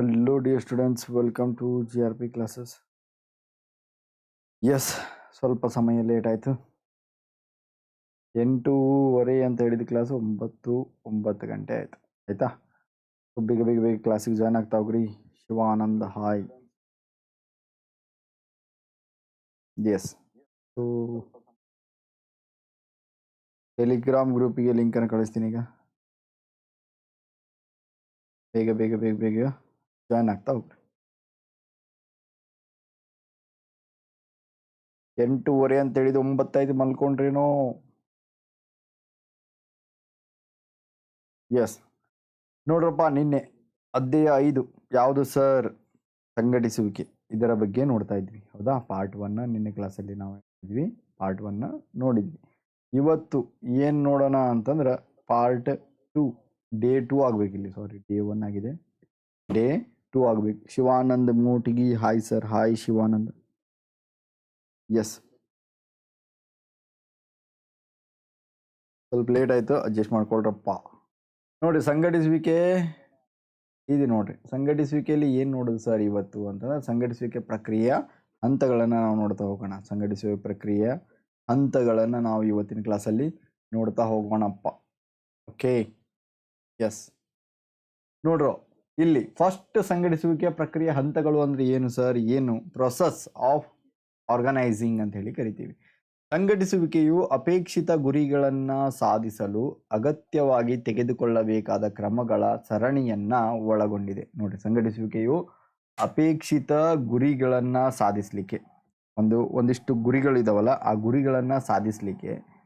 Hello, dear students. Welcome to GRP classes. Yes ಸ್ವಲ್ಪ ಸಮಯ late ಆಯಿತು. ಎಂಟೂವರೆ ಅಂತ ಹೇಳಿದ ಕ್ಲಾಸ್ ಒಂಬತ್ತು ಒಂಬತ್ತು ಗಂಟೆ ಆಯಿತು. ಆಯಿತಾ? ಬೇಗ ಬೇಗ ಬೇಗ ಕ್ಲಾಸಿಗೆ ಜಾಯ್ನ್ ಆಗ್ತಾ ಹೋಗ್ರಿ. Shivananda hi yes so telegram ಗ್ರೂಪಿಗೆ ಲಿಂಕನ್ನು ಕಳಿಸ್ತೀನಿ ಈಗ. ಬೇಗ ಬೇಗ ಬೇಗ ಬೇಗ. ಜಾಯ್ನ್ ಆಗ್ತಾ ಹೋಗ್ರಿ. ಎಂಟೂವರೆ ಅಂತ ಹೇಳಿದ ಒಂಬತ್ತೈದು ಮಲ್ಕೊಂಡ್ರೇನೋ? ಎಸ್ ನೋಡ್ರಪ್ಪ, ನಿನ್ನೆ ಅಧ್ಯಾಯ ಐದು. ಯಾವುದು ಸರ್? ಸಂಘಟಿಸುವಿಕೆ. ಇದರ ಬಗ್ಗೆ ನೋಡ್ತಾ ಇದ್ವಿ. ಹೌದಾ? ಪಾರ್ಟ್ ಒನ್ನ ನಿನ್ನೆ ಕ್ಲಾಸಲ್ಲಿ ನಾವು ಇದ್ವಿ ಪಾರ್ಟ್ ಒನ್ನ ನೋಡಿದ್ವಿ. ಇವತ್ತು ಏನು ನೋಡೋಣ ಅಂತಂದ್ರೆ ಪಾರ್ಟ್ ಟು ಡೇ ಟೂ ಆಗಬೇಕಿಲ್ಲಿ. ಸಾರಿ ಡೇ ಒನ್ ಆಗಿದೆ. ಡೇ ಟೂ ಆಗಬೇಕು. Shivanand Mutagi hi sir hi Shivanand. Yes ಸ್ವಲ್ಪ ಲೇಟ್ ಆಯಿತು ಅಡ್ಜಸ್ಟ್ ಮಾಡ್ಕೊಳ್ರಪ್ಪ. ನೋಡಿ, ಸಂಘಟಿಸುವಿಕೆ ಇದು ನೋಡ್ರಿ. ಸಂಘಟಿಸುವಿಕೆಯಲ್ಲಿ ಏನು ನೋಡೋದು ಸರ್ ಇವತ್ತು ಅಂತಂದ್ರೆ, ಸಂಘಟಿಸುವಿಕೆ ಪ್ರಕ್ರಿಯೆ ಹಂತಗಳನ್ನು ನಾವು ನೋಡ್ತಾ ಹೋಗೋಣ. ಸಂಘಟಿಸುವ ಪ್ರಕ್ರಿಯೆ ಹಂತಗಳನ್ನು ನಾವು ಇವತ್ತಿನ ಕ್ಲಾಸಲ್ಲಿ ನೋಡ್ತಾ ಹೋಗೋಣಪ್ಪ. ಓಕೆ ಎಸ್ ನೋಡ್ರು ಇಲ್ಲಿ ಫಸ್ಟ್ ಸಂಘಟಿಸುವಿಕೆ ಪ್ರಕ್ರಿಯೆ ಹಂತಗಳು ಅಂದ್ರೆ ಏನು ಸರ್ ಏನು? ಪ್ರೊಸೆಸ್ ಆಫ್ ಆರ್ಗನೈಸಿಂಗ್ ಅಂತ ಹೇಳಿ ಕರಿತೀವಿ. ಸಂಘಟಿಸುವಿಕೆಯು ಅಪೇಕ್ಷಿತ ಗುರಿಗಳನ್ನು ಸಾಧಿಸಲು ಅಗತ್ಯವಾಗಿ ತೆಗೆದುಕೊಳ್ಳಬೇಕಾದ ಕ್ರಮಗಳ ಸರಣಿಯನ್ನ ಒಳಗೊಂಡಿದೆ. ನೋಡಿ, ಸಂಘಟಿಸುವಿಕೆಯು ಅಪೇಕ್ಷಿತ ಗುರಿಗಳನ್ನು ಸಾಧಿಸಲಿಕ್ಕೆ. ಒಂದು, ಒಂದಿಷ್ಟು ಗುರಿಗಳಿದಾವಲ್ಲ, ಆ ಗುರಿಗಳನ್ನು ಸಾಧಿಸಲಿಕ್ಕೆ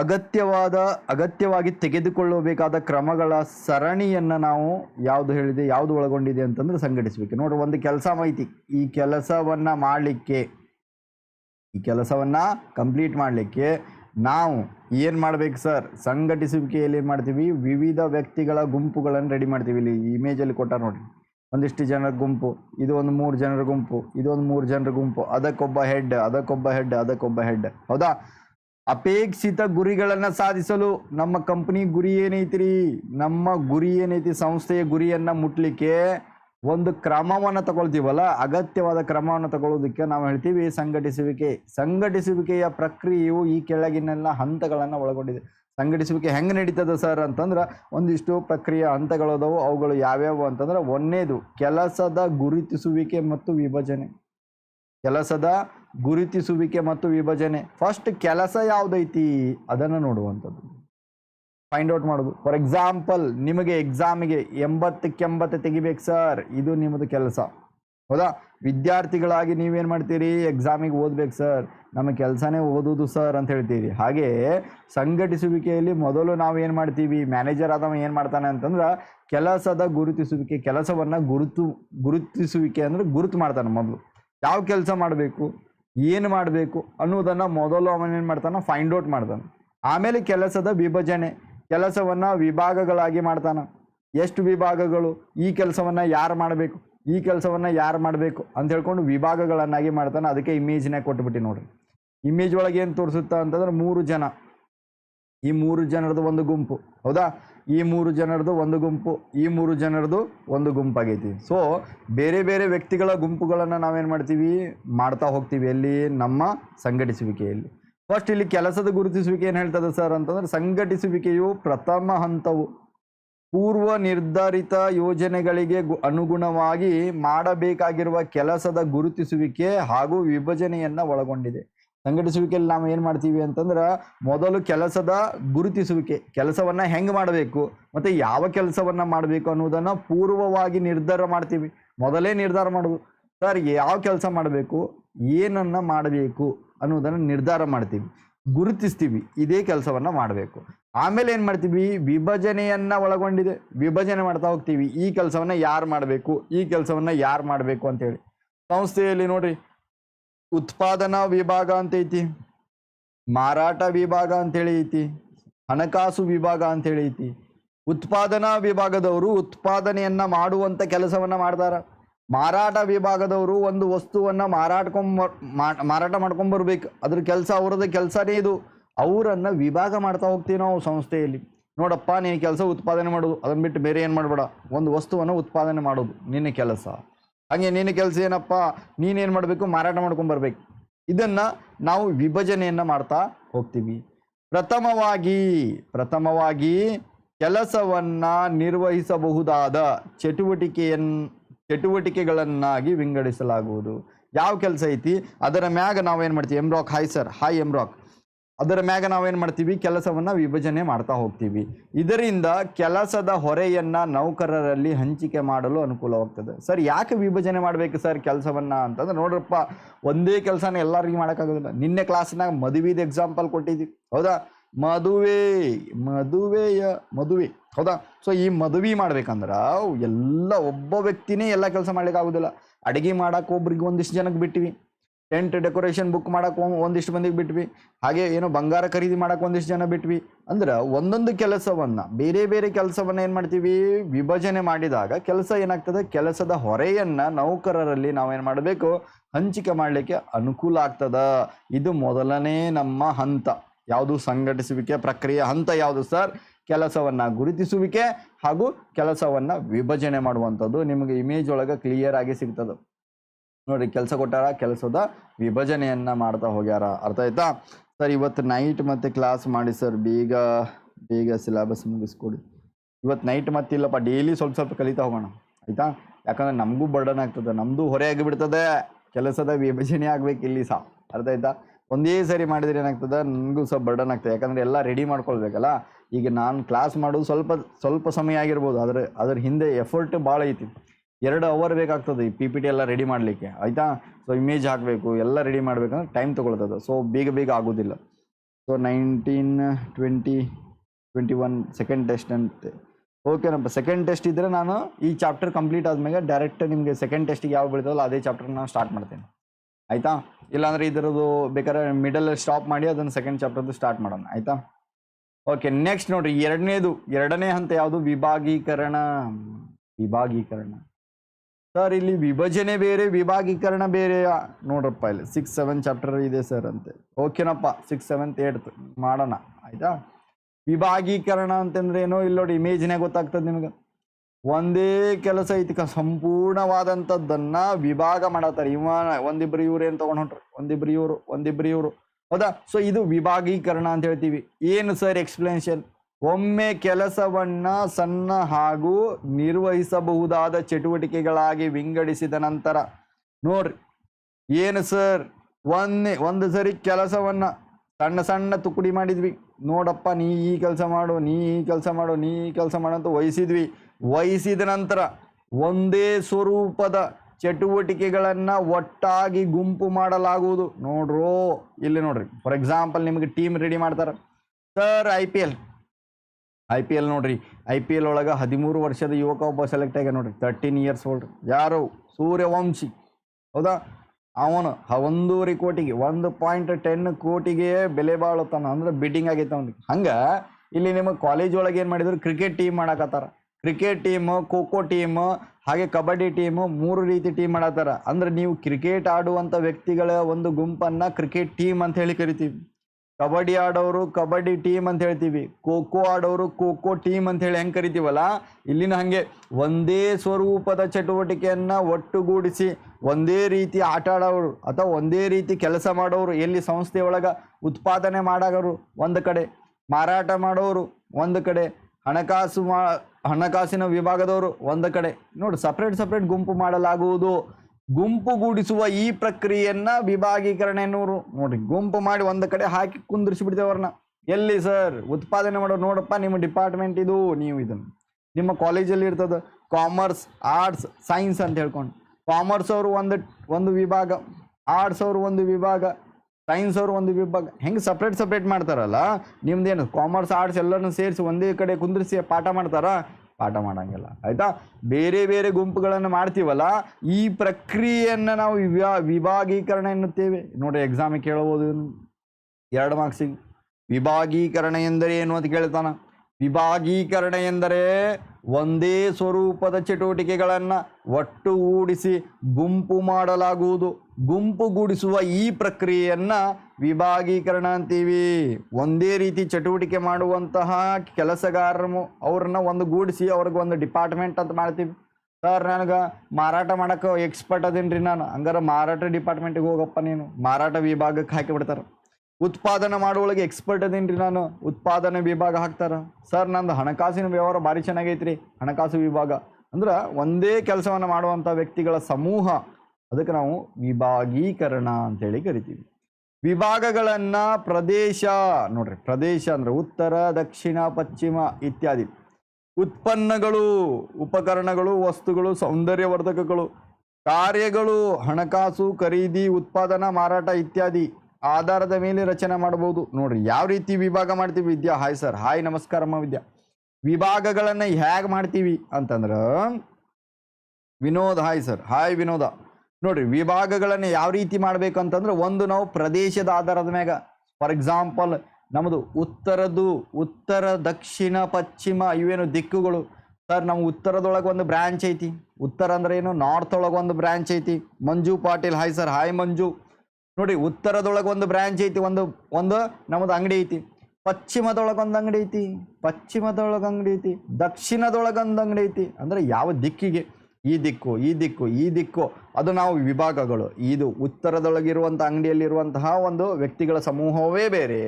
ಅಗತ್ಯವಾದ, ಅಗತ್ಯವಾಗಿ ತೆಗೆದುಕೊಳ್ಳಬೇಕಾದ ಕ್ರಮಗಳ ಸರಣಿಯನ್ನು ನಾವು ಯಾವುದು ಹೇಳಿದೆ, ಯಾವುದು ಒಳಗೊಂಡಿದೆ ಅಂತಂದ್ರೆ ಸಂಘಟಿಸಬೇಕು. ನೋಡಿ ಒಂದು ಕೆಲಸ ಮಾಹಿತಿ. ಈ ಕೆಲಸವನ್ನ ಮಾಡಲಿಕ್ಕೆ, ಈ ಕೆಲಸವನ್ನ ಕಂಪ್ಲೀಟ್ ಮಾಡಲಿಕ್ಕೆ ನಾವು ಏನು ಮಾಡ್ಬೇಕು ಸರ್? ಸಂಘಟಿಸುವಿಕೆಯಲ್ಲಿ ಏನು ಮಾಡ್ತೀವಿ? ವಿವಿಧ ವ್ಯಕ್ತಿಗಳ ಗುಂಪುಗಳನ್ನು ರೆಡಿ ಮಾಡ್ತೀವಿ. ಇಲ್ಲಿ ಇಮೇಜಲ್ಲಿ ಕೊಟ್ಟ ನೋಡಿ ಒಂದಿಷ್ಟು ಜನರ ಗುಂಪು, ಇದು ಒಂದು ಮೂರು ಜನರ ಗುಂಪು, ಇದು ಒಂದು ಮೂರು ಜನರ ಗುಂಪು, ಅದಕ್ಕೊಬ್ಬ ಹೆಡ್ ಅದಕ್ಕೊಬ್ಬ ಹೆಡ್ ಅದಕ್ಕೊಬ್ಬ ಹೆಡ್ ಹೌದಾ? ಅಪೇಕ್ಷಿತ ಗುರಿಗಳನ್ನು ಸಾಧಿಸಲು ನಮ್ಮ ಕಂಪನಿ ಗುರಿ ಏನೈತಿ ನಮ್ಮ ಗುರಿ ಏನೈತಿ? ಸಂಸ್ಥೆಯ ಗುರಿಯನ್ನ ಮುಟ್ಲಿಕ್ಕೆ ಒಂದು ಕ್ರಮವನ್ನ ತಗೊಳ್ತೀವಲ್ಲ? ಅಗತ್ಯವಾದ ಕ್ರಮವನ್ನು ತಗೊಳ್ಳೋದಕ್ಕೆ ನಾವು ಹೇಳ್ತೀವಿ ಸಂಘಟಿಸುವಿಕೆ. ಸಂಘಟಿಸುವಿಕೆಯ ಪ್ರಕ್ರಿಯೆಯು ಈ ಕೆಳಗಿನೆಲ್ಲ ಹಂತಗಳನ್ನು ಒಳಗೊಂಡಿದೆ. ಸಂಘಟಿಸುವಿಕೆ ಹೆಂಗೆ ನಡೀತದೆ ಸರ್ ಅಂತಂದ್ರೆ ಒಂದಿಷ್ಟು ಪ್ರಕ್ರಿಯೆ ಹಂತಗಳು ಅದಾವು ಅವುಗಳು ಯಾವ್ಯಾವು ಅಂತಂದ್ರೆ ಒಂದೇದು, ಕೆಲಸದ ಗುರುತಿಸುವಿಕೆ ಮತ್ತು ವಿಭಜನೆ. ಕೆಲಸದ ಗುರುತಿಸುವಿಕೆ ಮತ್ತು ವಿಭಜನೆ. ಫಸ್ಟ್ ಕೆಲಸ ಯಾವುದೈತಿ? ಅದನ್ನು ನೋಡುವಂಥದ್ದು. ಫೈಂಡ್ ಔಟ್ ಮಾಡೋದು. ಫಾರ್ ಎಕ್ಸಾಂಪಲ್ ನಿಮಗೆ ಎಕ್ಸಾಮಿಗೆ ಎಂಬತ್ತಕ್ಕೆ ಎಂಬತ್ತು ತೆಗಿಬೇಕು ಸರ್ ಇದು ನಿಮ್ಮದು ಕೆಲಸ. ಹೌದಾ? ವಿದ್ಯಾರ್ಥಿಗಳಾಗಿ ನೀವೇನು ಮಾಡ್ತೀರಿ? ಎಕ್ಸಾಮಿಗೆ ಓದ್ಬೇಕು ಸರ್ ನಮ್ಮ ಕೆಲಸನೇ ಓದೋದು ಸರ್ ಅಂತ ಹೇಳ್ತೀರಿ. ಹಾಗೆ ಸಂಘಟಿಸುವಿಕೆಯಲ್ಲಿ ಮೊದಲು ನಾವು ಏನು ಮಾಡ್ತೀವಿ? ಮ್ಯಾನೇಜರ್ ಆದವ ಏನು ಮಾಡ್ತಾನೆ ಅಂತಂದ್ರೆ ಕೆಲಸದ ಗುರುತಿಸುವಿಕೆ, ಕೆಲಸವನ್ನು ಗುರುತು, ಗುರುತಿಸುವಿಕೆ ಅಂದ್ರೆ ಗುರುತು ಮಾಡ್ತಾನೆ ಮೊದಲು. ಯಾವ ಕೆಲಸ ಮಾಡಬೇಕು? ಏನು ಮಾಡಬೇಕು ಅನ್ನೋದನ್ನು ಮೊದಲು ಅವನೇನು ಮಾಡ್ತಾನೆ ಫೈಂಡ್ ಔಟ್ ಮಾಡ್ತಾನೆ. ಆಮೇಲೆ ಕೆಲಸದ ವಿಭಜನೆ, ಕೆಲಸವನ್ನು ವಿಭಾಗಗಳಾಗಿ ಮಾಡ್ತಾನೆ. ಎಷ್ಟು ವಿಭಾಗಗಳು, ಈ ಕೆಲಸವನ್ನು ಯಾರು ಮಾಡಬೇಕು, ಈ ಕೆಲಸವನ್ನು ಯಾರು ಮಾಡಬೇಕು ಅಂತ ಹೇಳ್ಕೊಂಡು ವಿಭಾಗಗಳನ್ನಾಗಿ ಮಾಡ್ತಾನೆ. ಅದಕ್ಕೆ ಇಮೇಜ್ನಾಗ ಕೊಟ್ಬಿಟ್ಟು ನೋಡ್ರಿ. ಇಮೇಜ್ ಒಳಗೆ ಏನು ತೋರಿಸುತ್ತಾ ಅಂತಂದ್ರೆ ಮೂರು ಜನ. ಈ ಮೂರು ಜನರದ್ದು ಒಂದು ಗುಂಪು. ಹೌದಾ? ಈ ಮೂರು ಜನರದು ಒಂದು ಗುಂಪು, ಈ ಮೂರು ಜನರದು ಒಂದು ಗುಂಪಾಗೈತಿ. ಸೊ ಬೇರೆ ಬೇರೆ ವ್ಯಕ್ತಿಗಳ ಗುಂಪುಗಳನ್ನು ನಾವೇನು ಮಾಡ್ತೀವಿ? ಮಾಡ್ತಾ ಹೋಗ್ತೀವಿ ಎಲ್ಲಿ ನಮ್ಮ ಸಂಘಟಿಸುವಿಕೆಯಲ್ಲಿ. ಫಸ್ಟ್ ಇಲ್ಲಿ ಕೆಲಸದ ಗುರುತಿಸುವಿಕೆ ಏನು ಹೇಳ್ತದೆ ಸರ್ ಅಂತಂದ್ರೆ ಸಂಘಟಿಸುವಿಕೆಯು ಪ್ರಥಮ ಹಂತವು. ಪೂರ್ವ ನಿರ್ಧಾರಿತ ಯೋಜನೆಗಳಿಗೆ ಅನುಗುಣವಾಗಿ ಮಾಡಬೇಕಾಗಿರುವ ಕೆಲಸದ ಗುರುತಿಸುವಿಕೆ ಹಾಗೂ ವಿಭಜನೆಯನ್ನ ಒಳಗೊಂಡಿದೆ. ಸಂಘಟಿಸುವಿಕೆಯಲ್ಲಿ ನಾವು ಏನು ಮಾಡ್ತೀವಿ ಅಂತಂದ್ರೆ ಮೊದಲು ಕೆಲಸದ ಗುರುತಿಸುವಿಕೆ, ಕೆಲಸವನ್ನ ಹೆಂಗೆ ಮಾಡಬೇಕು, ಮತ್ತೆ ಯಾವ ಕೆಲಸವನ್ನ ಮಾಡಬೇಕು ಅನ್ನೋದನ್ನ ಪೂರ್ವವಾಗಿ ನಿರ್ಧಾರ ಮಾಡ್ತೀವಿ. ಮೊದಲೇ ನಿರ್ಧಾರ ಮಾಡೋದು, ಸರ್ ಯಾವ ಕೆಲಸ ಮಾಡಬೇಕು, ಏನನ್ನ ಮಾಡಬೇಕು ಅನ್ನೋದನ್ನ ನಿರ್ಧಾರ ಮಾಡ್ತೀವಿ. ಗುರುತಿಸ್ತೀವಿ, ಇದೇ ಕೆಲಸವನ್ನ ಮಾಡಬೇಕು. ಆಮೇಲೆ ಏನು ಮಾಡ್ತೀವಿ, ವಿಭಜನೆಯನ್ನ ಒಳಗೊಂಡಿದೆ, ವಿಭಜನೆ ಮಾಡ್ತಾ ಹೋಗ್ತೀವಿ. ಈ ಕೆಲಸವನ್ನ ಯಾರು ಮಾಡಬೇಕು, ಈ ಕೆಲಸವನ್ನ ಯಾರು ಮಾಡಬೇಕು ಅಂತೇಳಿ. ಸಂಸ್ಥೆಯಲ್ಲಿ ನೋಡ್ರಿ ಉತ್ಪಾದನಾ ವಿಭಾಗ ಅಂತ ಐತಿ ಮಾರಾಟ ವಿಭಾಗ ಅಂತೇಳಿ ಐತಿ, ಹಣಕಾಸು ವಿಭಾಗ ಅಂತೇಳಿ ಐತಿ. ಉತ್ಪಾದನಾ ವಿಭಾಗದವರು ಉತ್ಪಾದನೆಯನ್ನ ಮಾಡುವಂತ ಕೆಲಸವನ್ನ ಮಾಡ್ತಾರ. ಮಾರಾಟ ವಿಭಾಗದವರು ಒಂದು ವಸ್ತುವನ್ನ ಮಾರಾಟಕೊಂಬ ಮಾರಾಟ ಮಾಡ್ಕೊಂಬರ್ಬೇಕು ಅದ್ರ ಕೆಲಸ ಅವ್ರದ್ದು ಕೆಲಸನೇ ಇದು. ಅವರನ್ನ ವಿಭಾಗ ಮಾಡ್ತಾ ಹೋಗ್ತೀವಿ ನಾವು ಸಂಸ್ಥೆಯಲ್ಲಿ. ನೋಡಪ್ಪ ನೀನು ಕೆಲಸ ಉತ್ಪಾದನೆ ಮಾಡೋದು ಅದನ್ನ ಬಿಟ್ಟು ಬೇರೆ ಏನು ಮಾಡಬೇಡ. ಒಂದು ವಸ್ತುವನ್ನು ಉತ್ಪಾದನೆ ಮಾಡೋದು, ನಿನ್ನ ಕೆಲಸ. ಹಾಗೆ ನೀನು ಕೆಲಸ ಏನಪ್ಪ? ನೀನೇನು ಮಾಡಬೇಕು? ಮಾರಾಟ ಮಾಡ್ಕೊಂಬರ್ಬೇಕು ಇದನ್ನು ನಾವು ವಿಭಜನೆಯನ್ನು ಮಾಡ್ತಾ ಹೋಗ್ತೀವಿ. ಪ್ರಥಮವಾಗಿ ಪ್ರಥಮವಾಗಿ ಕೆಲಸವನ್ನು ನಿರ್ವಹಿಸಬಹುದಾದ ಚಟುವಟಿಕೆಯನ್, ಚಟುವಟಿಕೆಗಳನ್ನಾಗಿ ವಿಂಗಡಿಸಲಾಗುವುದು. ಯಾವ ಕೆಲಸ ಐತಿ? ಅದರ ಮ್ಯಾಗ ನಾವೇನು ಮಾಡ್ತೀವಿ? ಎಮ್ರಾಕ್ ಹಾಯ್ ಸರ್ ಹಾಯ್ ಎಮ್ರಾಕ್ ಅದರ ಮ್ಯಾಗ ನಾವೇನು ಮಾಡ್ತೀವಿ? ಕೆಲಸವನ್ನ ವಿಭಜನೆ ಮಾಡ್ತಾ ಹೋಗ್ತೀವಿ. ಇದರಿಂದ ಕೆಲಸದ ಹೊರೆಯನ್ನ ನೌಕರರಲ್ಲಿ ಹಂಚಿಕೆ ಮಾಡಲು ಅನುಕೂಲವಾಗ್ತದೆ. ಸರ್, ಯಾಕೆ ವಿಭಜನೆ ಮಾಡಬೇಕು ಸರ್ ಕೆಲಸವನ್ನ ಅಂತಂದ್ರೆ, ನೋಡ್ರಪ್ಪ, ಒಂದೇ ಕೆಲಸನ ಎಲ್ಲರಿಗೂ ಮಾಡೋಕ್ಕಾಗೋದಿಲ್ಲ. ನಿನ್ನೆ ಕ್ಲಾಸ್ನಾಗ ಮದುವೆದ ಎಕ್ಸಾಂಪಲ್ ಕೊಟ್ಟಿದ್ವಿ. ಹೌದಾ? ಮದುವೆ, ಮದುವೆಯ ಮದುವೆ. ಹೌದಾ? ಸೊ ಈ ಮದುವೆ ಮಾಡ್ಬೇಕಂದ್ರೆ ಎಲ್ಲ ಒಬ್ಬ ವ್ಯಕ್ತಿನೇ ಎಲ್ಲ ಕೆಲಸ ಮಾಡ್ಲಿಕ್ಕೆ ಆಗೋದಿಲ್ಲ ಅಡಿಗೆ ಮಾಡೋಕೆ ಒಬ್ರಿಗೆ ಒಂದಿಷ್ಟು ಜನಕ್ಕೆ ಬಿಟ್ಟಿವಿ. ಟೆಂಟ್ ಡೆಕೋರೇಷನ್ ಬುಕ್ ಮಾಡೋಕೆ ಒಂದಿಷ್ಟು ಮಂದಿಗೆ ಬಿಟ್ವಿ. ಹಾಗೆ ಏನು ಬಂಗಾರ ಖರೀದಿ ಮಾಡೋಕೆ ಒಂದಿಷ್ಟು ಜನ ಬಿಟ್ವಿ. ಅಂದ್ರೆ ಒಂದೊಂದು ಕೆಲಸವನ್ನ, ಬೇರೆ ಬೇರೆ ಕೆಲಸವನ್ನ ಏನು ಮಾಡ್ತೀವಿ? ವಿಭಜನೆ ಮಾಡಿದಾಗ ಕೆಲಸ ಏನಾಗ್ತದೆ? ಕೆಲಸದ ಹೊರೆಯನ್ನ ನೌಕರರಲ್ಲಿ ನಾವೇನು ಮಾಡಬೇಕು? ಹಂಚಿಕೆ ಮಾಡಲಿಕ್ಕೆ ಅನುಕೂಲ ಆಗ್ತದ. ಇದು ಮೊದಲನೇ ನಮ್ಮ ಹಂತ. ಯಾವುದು ಸಂಘಟಿಸುವಿಕೆ ಪ್ರಕ್ರಿಯೆ ಹಂತ ಯಾವುದು ಸರ್? ಕೆಲಸವನ್ನ ಗುರುತಿಸುವಿಕೆ ಹಾಗೂ ಕೆಲಸವನ್ನ ವಿಭಜನೆ ಮಾಡುವಂಥದ್ದು ನಿಮಗೆ ಇಮೇಜ್ ಒಳಗೆ ಕ್ಲಿಯರ್ ಆಗಿ ಸಿಗ್ತದೆ. ನೋಡಿ, ಕೆಲಸ ಕೊಟ್ಟಾರ, ಕೆಲಸದ ವಿಭಜನೆಯನ್ನ ಮಾಡ್ತಾ ಹೋಗ್ಯಾರ. ಅರ್ಥ ಆಯ್ತಾ? ಸರ್ ಇವತ್ತು ನೈಟ್ ಮತ್ತೆ ಕ್ಲಾಸ್ ಮಾಡಿ ಸರ್. ಬೇಗ ಬೇಗ ಸಿಲೆಬಸ್ ಮುಗಿಸ್ಕೊಡಿ. ಇವತ್ತು ನೈಟ್ ಮತ್ತೆ ಇಲ್ಲಪ್ಪ ಡೈಲಿ ಸ್ವಲ್ಪ ಸ್ವಲ್ಪ ಕಲಿತಾ ಹೋಗೋಣ. ಆಯ್ತಾ? ಯಾಕಂದ್ರೆ ನಮಗೂ ಬರ್ಡನ್ ಆಗ್ತದೆ. ನಮ್ಮದು ಹೊರೆ ಆಗಿಬಿಡ್ತದೆ. ಕೆಲಸದ ವಿಭಜನೆ ಆಗ್ಬೇಕು ಇಲ್ಲಿ ಸಹ ಅರ್ಥ ಆಯ್ತಾ? ಒಂದೇ ಸರಿ ಮಾಡಿದ್ರೆ ಏನಾಗ್ತದೆ? ನನಗೂ ಸ್ವಲ್ಪ ಬರ್ಡನ್ ಆಗ್ತದೆ. ಯಾಕಂದ್ರೆ ಎಲ್ಲ ರೆಡಿ ಮಾಡ್ಕೊಳ್ಬೇಕಲ್ಲ? ಈಗ ನಾನು ಕ್ಲಾಸ್ ಮಾಡೋದು ಸ್ವಲ್ಪ ಸ್ವಲ್ಪ ಸಮಯ ಆಗಿರ್ಬೋದು. ಆದರೆ, ಅದ್ರ ಹಿಂದೆ ಎಫರ್ಟ್ ಭಾಳ ಐತಿ. ಎರಡು ಅವರ್ ಬೇಕಾಗ್ತದೆ ಈ ಪಿ ಪಿ ಟಿ ಎಲ್ಲ ರೆಡಿ ಮಾಡಲಿಕ್ಕೆ. ಆಯಿತಾ? ಸೊ ಇಮೇಜ್ ಹಾಕಬೇಕು, ಎಲ್ಲ ರೆಡಿ ಮಾಡಬೇಕಂದ್ರೆ ಟೈಮ್ ತೊಗೊಳ್ತದೆ. ಸೊ ಬೇಗ ಬೇಗ ಆಗೋದಿಲ್ಲ. So nineteen twenty twenty one second test ಅಂತೆ ಓಕೆನಪ್ಪ ಸೆಕೆಂಡ್ ಟೆಸ್ಟ್ ಇದ್ದರೆ ನಾನು ಈ ಚಾಪ್ಟರ್ ಕಂಪ್ಲೀಟ್ ಆದಮೇಲೆ ಡೈರೆಕ್ಟ್ ನಿಮಗೆ ಸೆಕೆಂಡ್ ಟೆಸ್ಟಿಗೆ ಯಾವ ಬೀಳ್ತದಲ್ಲ ಅದೇ ಚಾಪ್ಟರ್ ನಾನು ಸ್ಟಾರ್ಟ್ ಮಾಡ್ತೇನೆ. ಆಯಿತಾ? ಇಲ್ಲಾಂದರೆ ಇದರದ್ದು ಬೇಕಾದ್ರೆ ಮಿಡಲ್ ಸ್ಟಾಪ್ ಮಾಡಿ ಅದನ್ನು ಸೆಕೆಂಡ್ ಚಾಪ್ಟರ್ದು ಸ್ಟಾರ್ಟ್ ಮಾಡೋಣ. ಆಯಿತಾ? ಓಕೆ ನೆಕ್ಸ್ಟ್ ನೋಡಿರಿ, ಎರಡನೇದು. ಎರಡನೇ ಹಂತ ಯಾವುದು? ವಿಭಾಗೀಕರಣ. ವಿಭಾಗೀಕರಣ. ಸರ್ ಇಲ್ಲಿ ವಿಭಜನೆ ಬೇರೆ, ವಿಭಾಗೀಕರಣ ಬೇರೆ. ನೋಡ್ರಪ್ಪ, ಇಲ್ಲಿ ಸಿಕ್ಸ್ ಸೆವೆನ್ ಚಾಪ್ಟರ್ ಇದೆ ಸರ್ ಅಂತೆ. ಓಕೆನಪ್ಪ ಸಿಕ್ಸ್ ಸೆವೆಂತ್ ಏಟ್ತ್ ಮಾಡೋಣ, ಆಯ್ತಾ? ವಿಭಾಗೀಕರಣ ಅಂತಂದ್ರೆ ಏನೋ, ಇಲ್ಲಿ ನೋಡಿ ಇಮೇಜ್ನೇ ಗೊತ್ತಾಗ್ತದೆ ನಿಮಗೆ. ಒಂದೇ ಕೆಲಸ ಐತಿ ಕ- ಸಂಪೂರ್ಣವಾದಂಥದ್ದನ್ನ ವಿಭಾಗ ಮಾಡತ್ತಾರೆ. ಇವ, ಒಂದಿಬ್ರು ಇವ್ರು ಏನು ತಗೊಂಡ್ ಹೊಂಟ್ರು? ಒಂದಿಬ್ರು ಇವರು ಒಂದಿಬ್ರು ಇವರು. ಹೌದಾ? ಸೊ ಇದು ವಿಭಾಗೀಕರಣ ಅಂತ ಹೇಳ್ತೀವಿ. ಏನು ಸರ್ ಎಕ್ಸ್ಪ್ಲನೇಷನ್ ಒಮ್ಮೆ ಕೆಲಸವನ್ನ ಸಣ್ಣ ಹಾಗೂ ನಿರ್ವಹಿಸಬಹುದಾದ ಚಟುವಟಿಕೆಗಳಾಗಿ ವಿಂಗಡಿಸಿದ ನಂತರ, ನೋಡ್ರಿ, ಏನು ಸರ್? ಒಂದೇ ಒಂದು ಸರಿ ಕೆಲಸವನ್ನು ಸಣ್ಣ ಸಣ್ಣ ತುಕುಡಿ ಮಾಡಿದ್ವಿ. ನೋಡಪ್ಪ, ನೀ ಈ ಕೆಲಸ ಮಾಡು, ನೀ ಈ ಕೆಲಸ ಮಾಡು, ನೀ ಈ ಕೆಲಸ ಮಾಡು ಅಂತ ವಹಿಸಿದ್ವಿ. ವಹಿಸಿದ ನಂತರ ಒಂದೇ ಸ್ವರೂಪದ ಚಟುವಟಿಕೆಗಳನ್ನ ಒಟ್ಟಾಗಿ ಗುಂಪು ಮಾಡಲಾಗುವುದು. ನೋಡ್ರೋ, ಇಲ್ಲಿ ನೋಡ್ರಿ ಫಾರ್ ಎಕ್ಸಾಂಪಲ್ ನಿಮಗೆ ಟೀಮ್ ರೆಡಿ ಮಾಡ್ತಾರೆ. Sir I P L I P L ನೋಡ್ರಿ ಐ ಪಿ ಎಲ್ ಒಳಗೆ ಹದಿಮೂರು ವರ್ಷದ ಯುವಕ ಒಬ್ಬ ಸೆಲೆಕ್ಟ್ ಆಗ್ಯಾನ ನೋಡ್ರಿ ತರ್ಟೀನ್ ಇಯರ್ಸ್ ಓಲ್ಡ್ ಯಾರು? ಸೂರ್ಯವಂಶಿ. ಹೌದಾ? ಅವನು ಒಂದೂವರೆ ಕೋಟಿಗೆ, ಒಂದು ಪಾಯಿಂಟ್ ಟೆನ್ ಕೋಟಿಗೆ ಬೆಲೆ ಬಾಳುತ್ತಾನ, ಅಂದ್ರೆ ಬಿಡ್ಡಿಂಗ್ ಆಗೈತೆ ಅವನಿಗೆ. ಹಂಗೆ, ಇಲ್ಲಿ ನಿಮಗೆ ಕಾಲೇಜ್ ಒಳಗೆ ಏನು ಮಾಡಿದ್ರು? ಕ್ರಿಕೆಟ್ ಟೀಮ್ ಮಾಡಾಕತ್ತಾರ. ಕ್ರಿಕೆಟ್ ಟೀಮ್ ಖೋ ಟೀಮ್ ಹಾಗೆ ಕಬಡ್ಡಿ ಟೀಮ್ ಮೂರು ರೀತಿ ಟೀಮ್ ಮಾಡತ್ತಾರ ಅಂದ್ರೆ ನೀವು ಕ್ರಿಕೆಟ್ ಆಡುವಂಥ ವ್ಯಕ್ತಿಗಳ ಒಂದು ಗುಂಪನ್ನ ಕ್ರಿಕೆಟ್ ಟೀಮ್ ಅಂತ ಹೇಳಿ ಕರಿತೀವಿ. ಕಬಡ್ಡಿ ಆಡೋರು ಕಬಡ್ಡಿ ಟೀಮ್ ಅಂತ ಹೇಳ್ತೀವಿ. ಖೋ ಖೋ ಆಡೋರು ಖೋ ಖೋ ಟೀಮ್ ಅಂತ ಹೇಳಿ ಹೆಂಗೆ ಕರಿತೀವಲ್ಲ? ಇಲ್ಲಿನ ಹಾಗೆ. ಒಂದೇ ಸ್ವರೂಪದ ಚಟುವಟಿಕೆಯನ್ನು ಒಟ್ಟುಗೂಡಿಸಿ ಒಂದೇ ರೀತಿ ಆಟ ಆಡೋರು ಅಥವಾ ಒಂದೇ ರೀತಿ ಕೆಲಸ ಮಾಡೋರು ಎಲ್ಲಿ ಸಂಸ್ಥೆ ಒಳಗ ಉತ್ಪಾದನೆ ಮಾಡೋರು ಒಂದು ಕಡೆ, ಮಾರಾಟ ಮಾಡೋರು ಒಂದು ಕಡೆ, ಹಣಕಾಸು ಮಾ, ಹಣಕಾಸಿನ ವಿಭಾಗದವರು ಒಂದು ಕಡೆ. ನೋಡಿ ಸಪ್ರೇಟ್ ಸಪ್ರೇಟ್ ಗುಂಪು ಮಾಡಲಾಗುವುದು. ಗುಂಪುಗೂಡಿಸುವ ಈ ಪ್ರಕ್ರಿಯೆಯನ್ನ ವಿಭಾಗೀಕರಣ ಎನ್ನುವರು. ನೋಡ್ರಿ, ಗುಂಪು ಮಾಡಿ ಒಂದು ಕಡೆ ಹಾಕಿ ಕುಂದಿರಿಸಿ ಬಿಡ್ತೇವೆ ಅವ್ರನ್ನ. ಎಲ್ಲಿ ಸರ್? ಉತ್ಪಾದನೆ ಮಾಡೋರು ನೋಡಪ್ಪ, ನಿಮ್ಮ ಡಿಪಾರ್ಟ್ಮೆಂಟ್ ಇದು, ನೀವು ಇದನ್ನು. ನಿಮ್ಮ ಕಾಲೇಜಲ್ಲಿ ಇರ್ತದೆ ಕಾಮರ್ಸ್ ಆರ್ಟ್ಸ್ ಸೈನ್ಸ್ ಅಂತ ಹೇಳ್ಕೊಂಡು. ಕಾಮರ್ಸ್ ಅವರು ಒಂದು ಒಂದು ವಿಭಾಗ ಆರ್ಟ್ಸ್ ಅವರು ಒಂದು ವಿಭಾಗ ಸೈನ್ಸ್ ಅವರು ಒಂದು ವಿಭಾಗ. ಹೆಂಗೆ ಸಪ್ರೇಟ್ ಸಪ್ರೇಟ್ ಮಾಡ್ತಾರಲ್ಲ? ನಿಮ್ದೇನು ಕಾಮರ್ಸ್ ಆರ್ಟ್ಸ್ ಎಲ್ಲರನ್ನು ಸೇರಿಸಿ ಒಂದೇ ಕಡೆ ಕುಂದ್ರಿಸಿ ಪಾಠ ಮಾಡ್ತಾರ? ಪಾಠ ಮಾಡೋಂಗಿಲ್ಲ. ಆಯ್ತಾ? ಬೇರೆ ಬೇರೆ ಗುಂಪುಗಳನ್ನು ಮಾಡ್ತೀವಲ್ಲ, ಈ ಪ್ರಕ್ರಿಯೆಯನ್ನು ನಾವು ವಿಭಾ, ವಿಭಾಗೀಕರಣ ಎನ್ನುತ್ತೇವೆ. ನೋಡಿ ಎಕ್ಸಾಮಿಗೆ ಕೇಳಬಹುದು ಎರಡು ಮಾರ್ಕ್ಸಿಗೆ ವಿಭಾಗೀಕರಣ ಎಂದರೆ ಏನು ಅಂತ ಕೇಳ್ತಾನ? ವಿಭಾಗೀಕರಣ ಎಂದರೆ ಒಂದೇ ಸ್ವರೂಪದ ಚಟುವಟಿಕೆಗಳನ್ನು ಒಟ್ಟುಗೂಡಿಸಿ ಗುಂಪು ಮಾಡಲಾಗುವುದು. ಗುಂಪುಗೂಡಿಸುವ ಈ ಪ್ರಕ್ರಿಯೆಯನ್ನು ವಿಭಾಗೀಕರಣ ಅಂತೀವಿ. ಒಂದೇ ರೀತಿ ಚಟುವಟಿಕೆ ಮಾಡುವಂತಹ ಕೆಲಸಗಾರರು ಅವ್ರನ್ನ ಒಂದು ಗೂಡಿಸಿ ಅವ್ರಿಗೆ ಒಂದು ಡಿಪಾರ್ಟ್ಮೆಂಟ್ ಅಂತ ಮಾಡ್ತೀವಿ. ಸರ್, ನನಗೆ ಮಾರಾಟ ಮಾಡಕ್ಕೆ ಎಕ್ಸ್ಪರ್ಟ್ ಅದೇನ್ರಿ ನಾನು. ಹಂಗಾರೆ ಮಾರಾಟ ಡಿಪಾರ್ಟ್ಮೆಂಟಿಗೆ ಹೋಗಪ್ಪ ನೀನು. ಮಾರಾಟ ವಿಭಾಗಕ್ಕೆ ಹಾಕಿ ಬಿಡ್ತಾರೆ. ಉತ್ಪಾದನೆ ಮಾಡುವೊಳಗೆ ಎಕ್ಸ್ಪರ್ಟ್ ಅದೇನ್ರಿ ನಾನು. ಉತ್ಪಾದನೆ ವಿಭಾಗ ಹಾಕ್ತಾರ. ಸರ್, ನಂದು ಹಣಕಾಸಿನ ವ್ಯವಹಾರ ಭಾರಿ ಚೆನ್ನಾಗೈತ್ರಿ. ಹಣಕಾಸು ವಿಭಾಗ. ಅಂದ್ರೆ ಒಂದೇ ಕೆಲಸವನ್ನು ಮಾಡುವಂಥ ವ್ಯಕ್ತಿಗಳ ಸಮೂಹ ಅದಕ್ಕೆ ನಾವು ವಿಭಾಗೀಕರಣ ಅಂತೇಳಿ ಕರಿತೀವಿ. ವಿಭಾಗಗಳನ್ನು ಪ್ರದೇಶ, ನೋಡ್ರಿ ಪ್ರದೇಶ ಅಂದ್ರೆ ಉತ್ತರ, ದಕ್ಷಿಣ, ಪಶ್ಚಿಮ ಇತ್ಯಾದಿ. ಉತ್ಪನ್ನಗಳು, ಉಪಕರಣಗಳು, ವಸ್ತುಗಳು, ಸೌಂದರ್ಯವರ್ಧಕಗಳು, ಕಾರ್ಯಗಳು, ಹಣಕಾಸು, ಖರೀದಿ, ಉತ್ಪಾದನಾ, ಮಾರಾಟ ಇತ್ಯಾದಿ ಆಧಾರದ ಮೇಲೆ ರಚನೆ ಮಾಡಬಹುದು. ನೋಡ್ರಿ ಯಾವ ರೀತಿ ವಿಭಾಗ ಮಾಡ್ತೀವಿ ವಿದ್ಯಾ, ಹಾಯ್ ಸರ್, ಹಾಯ್, ನಮಸ್ಕಾರ ಅಮ್ಮ ವಿದ್ಯಾ. ವಿಭಾಗಗಳನ್ನು ಹೇಗೆ ಮಾಡ್ತೀವಿ ಅಂತಂದ್ರ, Vinod, hi sir, hi Vinod. ನೋಡ್ರಿ, ವಿಭಾಗಗಳನ್ನು ಯಾವ ರೀತಿ ಮಾಡಬೇಕು ಅಂತಂದ್ರೆ ಒಂದು ನಾವು ಪ್ರದೇಶದ ಆಧಾರದ ಮ್ಯಾಗ. ಫಾರ್ ಎಕ್ಸಾಂಪಲ್ ನಮ್ಮದು ಉತ್ತರದ್ದು, ಉತ್ತರ, ದಕ್ಷಿಣ, ಪಶ್ಚಿಮ ಇವೇನು ದಿಕ್ಕುಗಳು. ಸರ್ ನಮ್ಮ ಉತ್ತರದೊಳಗೆ ಒಂದು ಬ್ರ್ಯಾಂಚ್ ಐತಿ. ಉತ್ತರ ಅಂದ್ರೆ ಏನು? ನಾರ್ತ್ ಒಳಗೆ ಒಂದು ಬ್ರ್ಯಾಂಚ್ ಐತಿ. Manju Patil hi sir hi Manju. ನೋಡಿ, ಉತ್ತರದೊಳಗೆ ಒಂದು ಬ್ರ್ಯಾಂಚ್ ಐತಿ, ಒಂದು ಒಂದು ನಮ್ಮದು ಅಂಗಡಿ ಐತಿ. ಪಶ್ಚಿಮದೊಳಗೆ ಒಂದು ಅಂಗಡಿ ಐತಿ. ಪಶ್ಚಿಮದೊಳಗೆ ಅಂಗಡಿ ಐತಿ. ದಕ್ಷಿಣದೊಳಗೆ ಒಂದು ಅಂಗಡಿ ಐತಿ. ಅಂದರೆ ಯಾವ ದಿಕ್ಕಿಗೆ? ಈ ದಿಕ್ಕು ಈ ದಿಕ್ಕು ಈ ದಿಕ್ಕು. ಅದು ನಾವು ವಿಭಾಗಗಳು. ಇದು ಉತ್ತರದೊಳಗಿರುವಂಥ ಅಂಗಡಿಯಲ್ಲಿರುವಂತಹ ಒಂದು ವ್ಯಕ್ತಿಗಳ ಸಮೂಹವೇ ಬೇರೆ.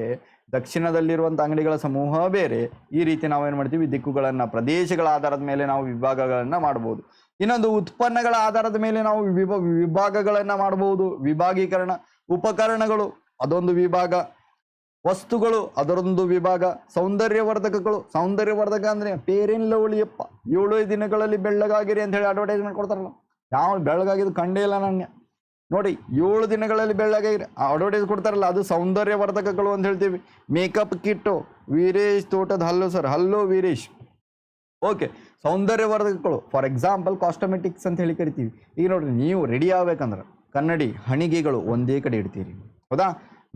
ದಕ್ಷಿಣದಲ್ಲಿರುವಂಥ ಅಂಗಡಿಗಳ ಸಮೂಹ ಬೇರೆ. ಈ ರೀತಿ ನಾವು ಏನು ಮಾಡ್ತೀವಿ? ದಿಕ್ಕುಗಳನ್ನು, ಪ್ರದೇಶಗಳ ಆಧಾರದ ಮೇಲೆ ನಾವು ವಿಭಾಗಗಳನ್ನು ಮಾಡ್ಬೋದು. ಇನ್ನೊಂದು ಉತ್ಪನ್ನಗಳ ಆಧಾರದ ಮೇಲೆ ನಾವು ವಿಭ, ವಿಭಾಗಗಳನ್ನು ಮಾಡಬಹುದು ವಿಭಾಗೀಕರಣ, ಉಪಕರಣಗಳು. ಅದೊಂದು ವಿಭಾಗ. ವಸ್ತುಗಳು, ಅದರೊಂದು ವಿಭಾಗ ಸೌಂದರ್ಯವರ್ಧಕಗಳು. ಸೌಂದರ್ಯವರ್ಧಕ ಅಂದ್ರೆ ಪೇರಿನ್ ಲವಳಿಯಪ್ಪ. ಏಳು ದಿನಗಳಲ್ಲಿ ಬೆಳ್ಳಗಾಗಿರಿ ಅಂತ ಹೇಳಿ ಅಡ್ವರ್ಟೈಸ್ಮೆಂಟ್ ಕೊಡ್ತಾರಲ್ಲ. ಯಾವ ಬೆಳಗಾಗಿದ್ದು ಕಂಡೇ ಇಲ್ಲ ನನಗೆ. ನೋಡಿ, ಏಳು ದಿನಗಳಲ್ಲಿ ಬೆಳ್ಳಗಾಗಿರಿ. ಅಡ್ವರ್ಟೈಸ್ ಕೊಡ್ತಾರಲ್ಲ, ಅದು ಸೌಂದರ್ಯವರ್ಧಕಗಳು ಅಂತ ಹೇಳ್ತೀವಿ. ಮೇಕಪ್ ಕಿಟ್ಟು ವೀರೇಶ್ ತೋಟದ hello sir hello Veeresh. Okay ಸೌಂದರ್ಯವರ್ಧಕಗಳು. For example cosmetics ಅಂತ ಹೇಳಿ ಕರಿತೀವಿ. ಈಗ ನೋಡ್ರಿ, ನೀವು ರೆಡಿ ಆಗ್ಬೇಕಂದ್ರೆ ಕನ್ನಡಿ, ಹಣಿಗೆಗಳು ಒಂದೇ ಕಡೆ ಇಡ್ತೀರಿ. ಹೌದಾ?